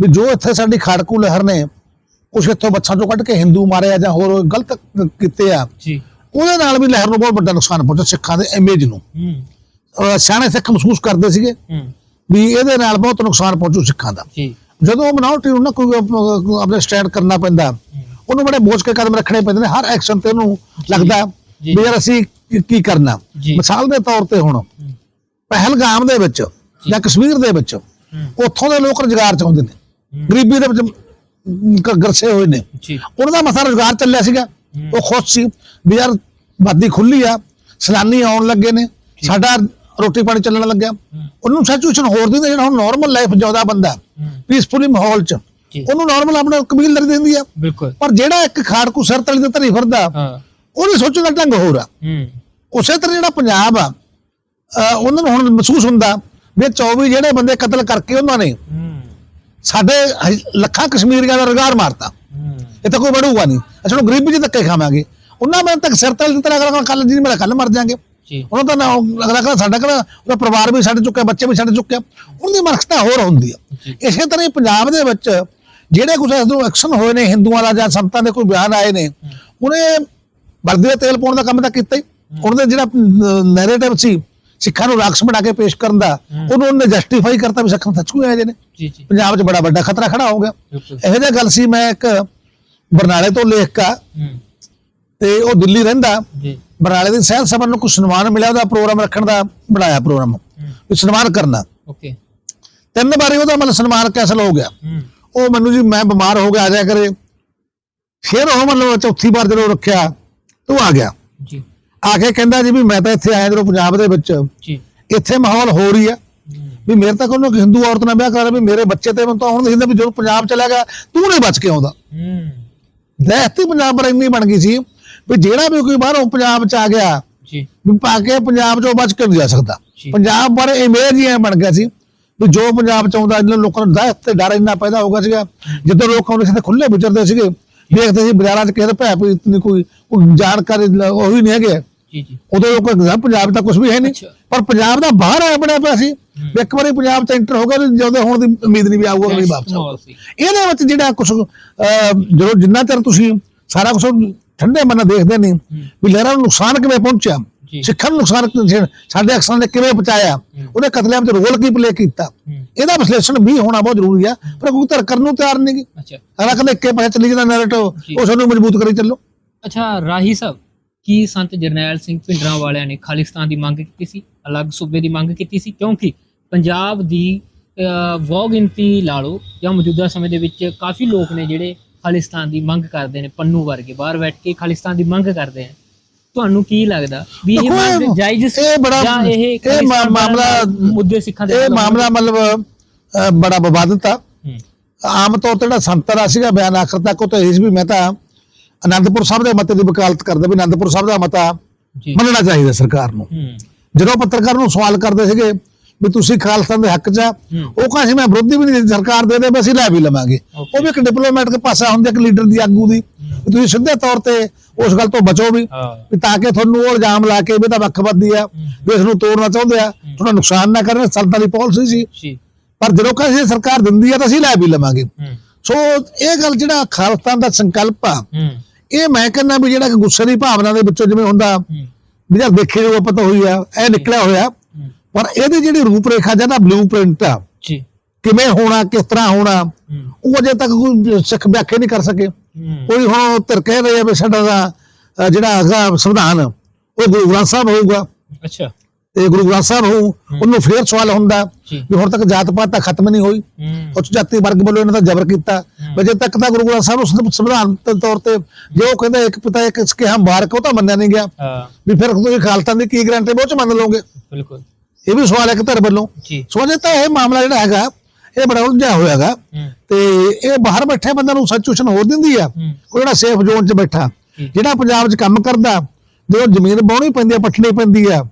ਵੀ ਜੋ ਇੱਥੇ ਸਾਡੀ ਖਾੜਕੂ ਲਹਿਰ ਨੇ ਕੁਛ ਇੱਥੋਂ ਬੱਚਾ ਚੋਂ ਕੱਢ ਕੇ ਹਿੰਦੂ ਮਾਰਿਆ ਜਾਂ ਹੋਰ ਗਲਤ ਕੀਤੇ ਆ ਜੀ। ਉਹਦੇ ਨਾਲ ਵੀ ਲਹਿਰ ਨੂੰ ਬਹੁਤ ਵੱਡਾ ਨੁਕਸਾਨ ਪਹੁੰਚਿਆ ਸਿੱਖਾਂ ਦੇ ਇਮੇਜ ਨੂੰ। ਸਿਆਣੇ ਸਿੱਖ ਮਹਿਸੂਸ ਕਰਦੇ ਸੀਗੇ ਵੀ ਇਹਦੇ ਨਾਲ ਬਹੁਤ ਨੁਕਸਾਨ ਪਹੁੰਚੂ ਸਿੱਖਾਂ ਦਾ। ਜਦੋਂ ਮਿਨੋਰਟੀ ਨੂੰ ਨਾ ਕੋਈ ਆਪ- ਆਪਣੇ ਸਟੈਂਡ ਕਰਨਾ ਪੈਂਦਾ ਉਹਨੂੰ ਬੜੇ ਬੋਝ ਕੇ ਕਦਮ ਰੱਖਣੇ ਪੈਂਦੇ ਨੇ ਹਰ ਐਕਸ਼ਨ ਤੇ ਉਹਨੂੰ ਲੱਗਦਾ। ਵੀ ਯਾਰ ਅਸੀਂ ਕੀ- ਕਰਨਾ। ਮਿਸਾਲ ਦੇ ਤੌਰ ਤੇ ਹੁਣ ਪਹਿਲਗਾਮ ਦੇ ਵਿੱਚ ਜਾਂ। ਕਸ਼ਮੀਰ ਦੇ ਵਿੱਚ ਉੱਥੋਂ ਦੇ ਲੋਕ ਰੁਜ਼ਗਾਰ ਚਾਹੁੰਦੇ ਨੇ। ਗਰੀਬੀ ਦੇ ਵਿੱਚ ਗਰਸੇ ਹੋਏ ਨੇ। ਉਹਨਾਂ ਦਾ ਮਸਾ ਰੁਜ਼ਗਾਰ ਚੱਲਿਆ ਸੀਗਾ। ਉਹ ਖੁਸ਼ ਸੀ ਵੀ ਯਾਰ ਵਾਦੀ ਖੁੱਲੀ ਆ ਸੈਲਾਨੀ ਆਉਣ ਲੱਗੇ ਨੇ। ਸਾਡਾ ਰੋਟੀ ਪਾਣੀ ਚੱਲਣ ਲੱਗਿਆ। ਉਹਨੂੰ ਸਿਚੁਏਸ਼ਨ ਹੋਰ ਦੀ ਜਿਹੜਾ ਹੁਣ ਨਾਰਮਲ ਲਾਈਫ ਜਿਉਂਦਾ ਬੰਦਾ ਪੀਸਫੁਲੀ ਮਾਹੌਲ 'ਚ। ਉਹਨੂੰ ਨਾਰਮਲ ਆਪਣਾ ਕਬੀਲਦਾਰੀ ਦਿੰਦੀ ਆ। ਬਿਲਕੁਲ। ਪਰ ਜਿਹੜਾ ਇੱਕ ਖਾੜਕੂ ਸਿਰ ਤਲੀ ਤੇ ਧਰੀ ਫਿਰਦਾ ਹਾਂ। ਉਹਦੀ ਸੋਚਣ ਦਾ ਢੰਗ ਹੋਰ ਆ। ਉਸੇ ਤਰ੍ਹਾਂ ਜਿਹੜਾ ਪੰਜਾਬ ਆ ਉਹਨਾਂ ਨੂੰ ਹੁਣ ਮਹਿਸੂਸ ਹੁੰਦਾ ਵੀ ਇਹ 24 ਜਿਹੜੇ ਬੰਦੇ ਕਤਲ ਕਰਕੇ ਉਹਨਾਂ ਨੇ ਸਾਡੇ ਲੱਖਾਂ ਕਸ਼ਮੀਰੀਆਂ ਦਾ ਰੁਜ਼ਗਾਰ ਮਾਰਤਾ। ਤਾਂ ਕੋਈ ਬੜੂਗਾ ਨਹੀਂ। ਅਸੀਂ ਹੁਣ ਗਰੀਬੀ 'ਚ ਧੱਕੇ ਖਾਵਾਂਗੇ। ਉਹਨਾਂ ਮੈਂ ਤੱਕ ਸਿਰ ਤੇ ਦਿੱਤਾ ਅਗਲਾ ਕੱਲ ਜੀ ਮੇਰਾ ਕੱਲ ਮਰ ਜਾਾਂਗੇ। ਉਹਨਾਂ ਦਾ ਨਾ ਅਗਲਾ ਕਹਿੰਦਾ ਸਾਡਾ ਕਿਹੜਾ ਉਹਦਾ ਪਰਿਵਾਰ ਵੀ ਛੱਡ ਚੁੱਕਿਆ ਬੱਚੇ ਵੀ ਛੱਡ ਚੁੱਕਿਆ ਉਹਨਾਂ ਦੀ ਮਨਖਤਾ ਹੋਰ ਹੁੰਦੀ ਆ। ਇਸੇ ਤਰ੍ਹਾਂ ਹੀ ਪੰਜਾਬ ਦੇ ਵਿੱਚ ਜਿਹੜੇ ਕੁਝ ਐਕਸ਼ਨ ਹੋਏ ਨੇ ਹਿੰਦੂਆਂ ਦਾ ਜਾਂ ਸੰਤਾਂ ਦੇ ਕੋਈ ਬਿਆਨ ਆਏ ਨੇ ਉਹਨੇ ਵਰਦੀ ਦਾ ਤੇਲ ਪਾਉਣ ਦਾ ਕੰਮ ਤਾਂ ਕੀਤਾ ਹੀ। ਉਹਨਾਂ ਦਾ ਜਿਹੜਾ ਨੈਰੇਟਿਵ ਸੀ ਸਿੱਖਾਂ ਨੂੰ ਰਾਖਸ਼ ਬਣਾ ਕੇ ਪੇਸ਼ ਕਰਨ ਦਾ ਉਹਨੂੰ ਉਹਨੇ ਜਸਟੀਫਾਈ ਕਰਤਾ ਵੀ ਸਿੱਖਾਂ ਸੱਚੂ ਜੀ ਜੀ। ਪੰਜਾਬ 'ਚ ਬੜਾ ਵੱਡਾ ਖਤਰਾ ਖੜਾ ਹੋ ਗਿਆ। ਇਹੋ ਜਿਹਾ ਗੱਲ ਸੀ ਮੈਂ ਇੱਕ ਬਰਨਾਲੇ ਤੋਂ ਲੇਖ ਕਾ ਹੂੰ। ਤੇ ਉਹ ਦਿੱਲੀ ਰਹਿੰਦਾ। ਜੀ। ਬਰਨਾਲੇ ਦੀ ਸਹਿਤ ਸਭਾ ਨੂੰ ਕੁਝ ਸਨਮਾਨ ਮਿਲਿਆ ਉਹਦਾ ਪ੍ਰੋਗਰਾਮ ਰੱਖਣ ਦਾ ਬਣਾਇਆ ਪ੍ਰੋਗਰਾਮ। ਵੀ ਸਨਮਾਨ ਕਰਨਾ। ਓਕੇ। ਤਿੰਨ ਵਾਰੀ ਉਹਦਾ ਮਤਲਬ ਸਨਮਾਨ ਕੈਸਲ ਹੋ ਗਿਆ। ਉਹ ਮੈਨੂੰ ਜੀ ਮੈਂ ਬਿਮਾਰ ਹੋ ਗਿਆ ਆ ਜਾਇਆ ਕਰੇ। ਫਿਰ ਉਹ ਮਤਲਬ ਚੌਥੀ ਵਾਰ ਜਦੋਂ ਰੱਖਿਆ ਤੂੰ ਆ ਗਿਆ। ਜੀ। ਆ ਕੇ ਕਹਿੰਦਾ ਜੀ ਵੀ ਮੈਂ ਤਾਂ ਇੱਥੇ ਆਇਆ ਜਦੋਂ ਪੰਜਾਬ ਦੇ ਵਿੱਚ। ਜੀ। ਇੱਥੇ ਮਾਹੌਲ ਹੋ ਰਹੀ ਆ। ਹੂੰ। ਵੀ ਮੇਰੇ ਤੱਕ ਉਹਨੂੰ ਹਿੰਦੂ ਔਰਤ ਨਾਲ ਵਿਆਹ ਕਰਾ ਵੀ ਮੇਰੇ ਬੱਚੇ ਤੇ ਮੈਨੂੰ ਤਾਂ ਨਹੀਂ ਦਿੰਦਾ ਵੀ ਜਦੋਂ ਪੰਜਾਬ ਚਲਾ ਗਿਆ ਤੂੰ ਨਹੀਂ ਬਚ ਕੇ ਆਉਂਦਾ। ਹੂੰ। ਦਹਿਸ਼ਤੀ ਪੰਜਾਬ ਪਰ ਇੰਨੀ ਬਣ ਗਈ ਸੀ ਵੀ ਜਿਹੜਾ ਵੀ ਕੋਈ ਬਾਹਰੋਂ ਪੰਜਾਬ ਚ ਆ ਗਿਆ ਜੀ। ਵੀ ਪਾ ਕੇ ਪੰਜਾਬ ਚੋਂ ਬਚ ਕੇ ਨਹੀਂ ਜਾ ਸਕਦਾ। ਪੰਜਾਬ ਬਾਰੇ ਇਮੇਜ ਹੀ ਐ ਬਣ ਗਿਆ ਸੀ ਵੀ ਜੋ ਪੰਜਾਬ ਚ ਆਉਂਦਾ ਇਹਨਾਂ ਲੋਕਾਂ ਨੂੰ ਦਹਿਸ਼ਤ ਤੇ ਡਰ ਇੰਨਾ ਪੈਦਾ ਹੋ ਗਿਆ ਸੀਗਾ। ਜਦੋਂ ਲੋਕ ਆਉਂਦੇ ਸੀ ਤੇ ਖੁੱਲੇ ਵਿਚਰਦੇ ਸੀਗੇ। ਦੇਖਦੇ ਸੀ ਬਾਜ਼ਾਰਾਂ 'ਚ ਕਿਸੇ ਦਾ ਭੈ ਭੀਤ ਨਹੀਂ ਕੋਈ ਕੋਈ ਜਾਣਕਾਰੀ ਉਹੀ ਨਹੀਂ ਹੈਗੇ। ਜੀ ਜੀ। ਉਦੋਂ ਲੋਕ ਐਗਜ਼ਾਮ ਪੰਜਾਬ ਤਾਂ ਕੁਝ ਵੀ ਹੈ ਨਹੀਂ। ਪਰ ਪੰਜਾਬ ਦਾ ਬਾਹਰ ਆਇਆ ਬਣਿਆ ਪਿਆ ਸੀ। ਇੱਕ ਵਾਰੀ ਪੰਜਾਬ ਚ ਐਂਟਰ ਹੋ ਗਿਆ ਤੇ ਜਿਉਂਦੇ ਹੋਣ ਦੀ ਉਮੀਦ ਨਹੀਂ ਵੀ ਆਊਗਾ ਅਗਲੀ ਵਾਪਸ ਇਹਦੇ ਵਿੱਚ ਜਿਹੜਾ ਕੁਝ ਜਦੋਂ ਜਿੰਨਾ ਚਿਰ ਤੁਸੀਂ ਸਾਰਾ ਕੁਝ ਠੰਡੇ ਮਨ ਨਾਲ ਦੇਖਦੇ ਨਹੀਂ ਵੀ ਲਹਿਰਾਂ ਨੂੰ ਨੁਕਸਾਨ ਕਿਵੇਂ ਪਹੁੰਚਿਆ ਸਿੱਖਾਂ ਨੂੰ ਨੁਕਸਾਨ ਕਿਵੇਂ- ਸਾਡੇ ਅਕਸਰਾਂ ਨੇ ਕਿਵੇਂ ਪਹੁੰਚਾਇਆ ਉਹਦੇ ਕਤਲੇਆਮ ਚ ਰੋਲ ਕੀ ਪਲੇ ਕੀਤਾ। ਇਹਦਾ ਵਿਸ਼ਲੇਸ਼ਣ ਵੀ ਹੋਣਾ ਬਹੁਤ ਜ਼ਰੂਰੀ ਆ ਪਰ ਕੋਈ ਧਰ ਕਰਨ ਨੂੰ ਤਿਆਰ ਨਹੀਂ ਅੱਛਾ। ਅਗਲਾ ਕਹਿੰਦਾ ਇੱਕੇ ਪਾਸੇ ਚੱਲੀ ਜਾਂਦਾ ਨੈਰੇਟਿਵ। ਉਸ ਨੂੰ ਮਜ਼ਬੂਤ ਕਰੀ ਚੱਲੋ। ਅੱਛਾ ਰਾਹੀ ਸਾਹਿਬ ਕੀ ਸੰਤ ਜਰਨੈਲ ਸਿੰਘ ਭਿੰਡਰਾਂ ਵਾਲਿਆਂ ਨੇ ਖਾਲਿਸਤਾਨ ਦੀ ਮੰਗ ਕੀਤੀ ਸੀ? ਅਲੱਗ ਸੂਬੇ ਦੀ ਮੰਗ ਕੀਤੀ ਸੀ ਕਿਉਂਕਿ ਪੰਜਾਬ ਦੀ ਬਹੁ ਗਿਣਤੀ ਲਾ ਲਓ ਜਾਂ ਮੌਜੂਦਾ ਸਮੇਂ ਦੇ ਵਿੱਚ ਕਾਫੀ ਲੋਕ ਨੇ ਜਿਹੜੇ ਖਾਲਿਸਤਾਨ ਦੀ ਮੰਗ ਕਰਦੇ ਨੇ ਪੰਨੂ ਵਰਗੇ ਬਾਹਰ ਬੈਠ ਕੇ ਖਾਲਿਸਤਾਨ ਦੀ ਮੰਗ ਕਰਦੇ ਆ ਤੁਹਾਨੂੰ ਕੀ ਲੱਗਦਾ ਵੀ ਇਹ ਮੰਗ ਜਾਇਜ਼ ਇਹ ਬੜਾ- ਇਹ ਮਾਮਲਾ- ਮੁੱਦੇ ਸਿੱਖਾਂ ਦੇ ਇਹ ਮਾਮਲਾ ਮਤਲਬ ਬੜਾ ਵਿਵਾਦਿਤ ਆ। ਆਮ ਤੌਰ ਤੇ ਜਿਹੜਾ ਸੰਤਰਾ ਸੀਗਾ ਬਿਆਨ ਆਖਰ ਤੱਕ ਉਹ ਤਾਂ ਇਹ ਸੀ ਵੀ ਮੈਂ ਤਾਂ ਆਨੰਦਪੁਰ ਸਾਹਿਬ ਦੇ ਮਤੇ ਦੀ ਵਕਾਲਤ ਕਰਦਾ ਵੀ ਆਨੰਦਪੁਰ ਸਾਹਿਬ ਦਾ ਮਤਾ ਮੰਨਣਾ ਚਾਹੀਦਾ ਸਰਕਾਰ ਨੂੰ। ਜਦੋਂ ਪੱਤਰਕਾਰ ਨੂੰ ਸਵਾਲ ਕਰਦੇ ਸੀਗੇ ਵੀ ਤੁਸੀਂ ਖਾਲਸਾ ਦੇ ਹੱਕ 'ਚ ਉਹ ਕਹਿੰਦਾ ਸੀ ਮੈਂ ਵਿਰੋਧੀ ਵੀ ਨਹੀਂ ਸਰਕਾਰ ਦੇ ਦੇ ਵੀ ਅਸੀਂ ਲੈ ਵੀ ਲਵਾਂਗੇ. ਉਹ ਵੀ ਇੱਕ ਡਿਪਲੋਮੈਟਿਕ ਪਾਸਾ ਹੁੰਦਾ ਇੱਕ ਲੀਡਰ ਦੀ ਆਗੂ ਦੀ। ਤੁਸੀਂ ਸਿੱਧੇ ਤੌਰ ਤੇ ਉਸ ਗੱਲ ਤੋਂ ਬਚੋ ਵੀ ਤਾਂ ਕਿ ਤੁਹਾਨੂੰ ਉਹ ਇਲਜ਼ਾਮ ਲਾ ਕੇ ਵੀ ਤਾਂ ਵੱਖਵਾਦੀ ਆ ਵੀ ਇਸ ਨੂੰ ਤੋੜਨਾ ਚਾਹੁੰਦੇ ਆ। ਥੋੜਾ ਨੁਕਸਾਨ ਨਾ ਕਰਨ ਸੰਤਾਂ ਦੀ ਪਾਲਿਸੀ ਸੀ। ਪਰ ਜਦੋਂ ਕਹਿੰਦੇ ਸਰਕਾਰ ਦਿੰਦੀ ਆ ਤਾਂ ਅਸੀਂ ਲੈ ਵੀ ਲਵਾਂਗੇ। ਸੋ ਇਹ ਗੱਲ ਜਿਹੜਾ ਖਾਲਸਤਾਨ ਦਾ ਸੰਕਲਪ ਆ ਇਹ ਮੈਂ ਕਹਿੰਦਾ ਵੀ ਜਿਹੜਾ ਗੁੱਸੇ ਦੀ ਭਾਵਨਾ ਦੇ ਵਿੱਚੋਂ ਜਿਵੇਂ ਹੁੰਦਾ ਵੀ ਜਦ ਦੇਖੇ ਜੋ ਪਤਾ ਹੋਈ ਆ ਇਹ ਨਿਕਲਿਆ ਹੋਇਆ। ਪਰ ਇਹਦੀ ਜਿਹੜੀ ਰੂਪਰੇਖਾ ਜਿਹਦਾ ਬਲੂਪ੍ਰਿੰਟ ਆ ਜੀ। ਕਿਵੇਂ ਹੋਣਾ ਕਿਸ ਤਰ੍ਹਾਂ ਹੋਣਾ ਉਹ ਅਜੇ ਤੱਕ ਕੋਈ ਸਿੱਖ ਵਿਆਖਿਆ ਨਹੀਂ ਕਰ ਸਕੇ। ਕੋਈ ਹੁਣ ਧਿਰ ਕਹਿ ਰਹੇ ਆ ਵੀ ਸਾਡਾ ਦਾ ਜਿਹੜਾ ਹੈਗਾ ਸੰਵਿਧਾਨ ਉਹ ਗੁਰੂ ਗ੍ਰੰਥ ਸਾਹਿਬ ਹੋਊਗਾ। ਅੱਛਾ। ਤੇ ਗੁਰੂ ਗ੍ਰੰਥ ਸਾਹਿਬ ਹੋਊ ਉਹਨੂੰ ਫੇਰ ਸਵਾਲ ਹੁੰਦਾ ਵੀ ਹੁਣ ਤੱਕ ਜਾਤ ਪਾਤ ਤਾਂ ਖਤਮ ਨਹੀਂ ਹੋਈ। ਉੱਚ ਜਾਤੀ ਵਰਗ ਵੱਲੋਂ ਇਹਨਾਂ ਦਾ ਜ਼ਬਰ ਕੀਤਾ। ਵੀ ਜੇ ਤੱਕ ਤਾਂ ਗੁਰੂ ਗ੍ਰੰਥ ਸਾਹਿਬ ਉਸ ਸੰਵਿਧਾਨ ਦੇ ਤੌਰ ਤੇ ਜੇ ਉਹ ਕਹਿੰਦਾ ਇੱਕ ਪਿਤਾ ਇੱਕ ਇਸਕੇ ਹਮ ਬਾਰਕ ਉਹ ਤਾਂ ਮੰਨਿਆ ਨਹੀਂ ਗਿਆ। ਵੀ ਫਿਰ ਤੁਸੀਂ ਖਾਲਸਾ ਦੀ ਕੀ ਗਰੰਟੀ ਉਹ ਚ ਮੰਨ ਲਓਗੇ? ਬਿਲਕੁਲ। ਇਹ ਵੀ ਸਵਾਲ ਹੈ ਇੱਕ ਧਿਰ ਵੱਲੋਂ। ਜੀ। ਸੋ ਜੇ ਤਾਂ ਇਹ ਮਾਮਲਾ ਜਿਹੜਾ ਹੈਗਾ ਇਹ ਬੜਾ ਉਲਝਿਆ ਹੋਇਆ ਹੈਗਾ। ਹੂੰ। ਤੇ ਇਹ ਬਾਹਰ ਬੈਠੇ ਬੰਦੇ ਨੂੰ ਸਿਚੁਏਸ਼ਨ ਹੋਰ ਦਿੰਦੀ ਆ। ਹੂੰ। ਕੋਈ ਜਿਹੜਾ ਸੇਫ ਜ਼ੋਨ 'ਚ ਬੈਠਾ। ਜਿਹੜਾ ਪੰਜਾਬ 'ਚ ਕੰਮ ਕਰਦਾ ਜਦੋਂ ਜ਼ਮੀਨ ਬਾਉਣੀ ਪੈਂਦੀ ਆ ਪੱਟਣੀ ਪੈਂਦੀ ਆ।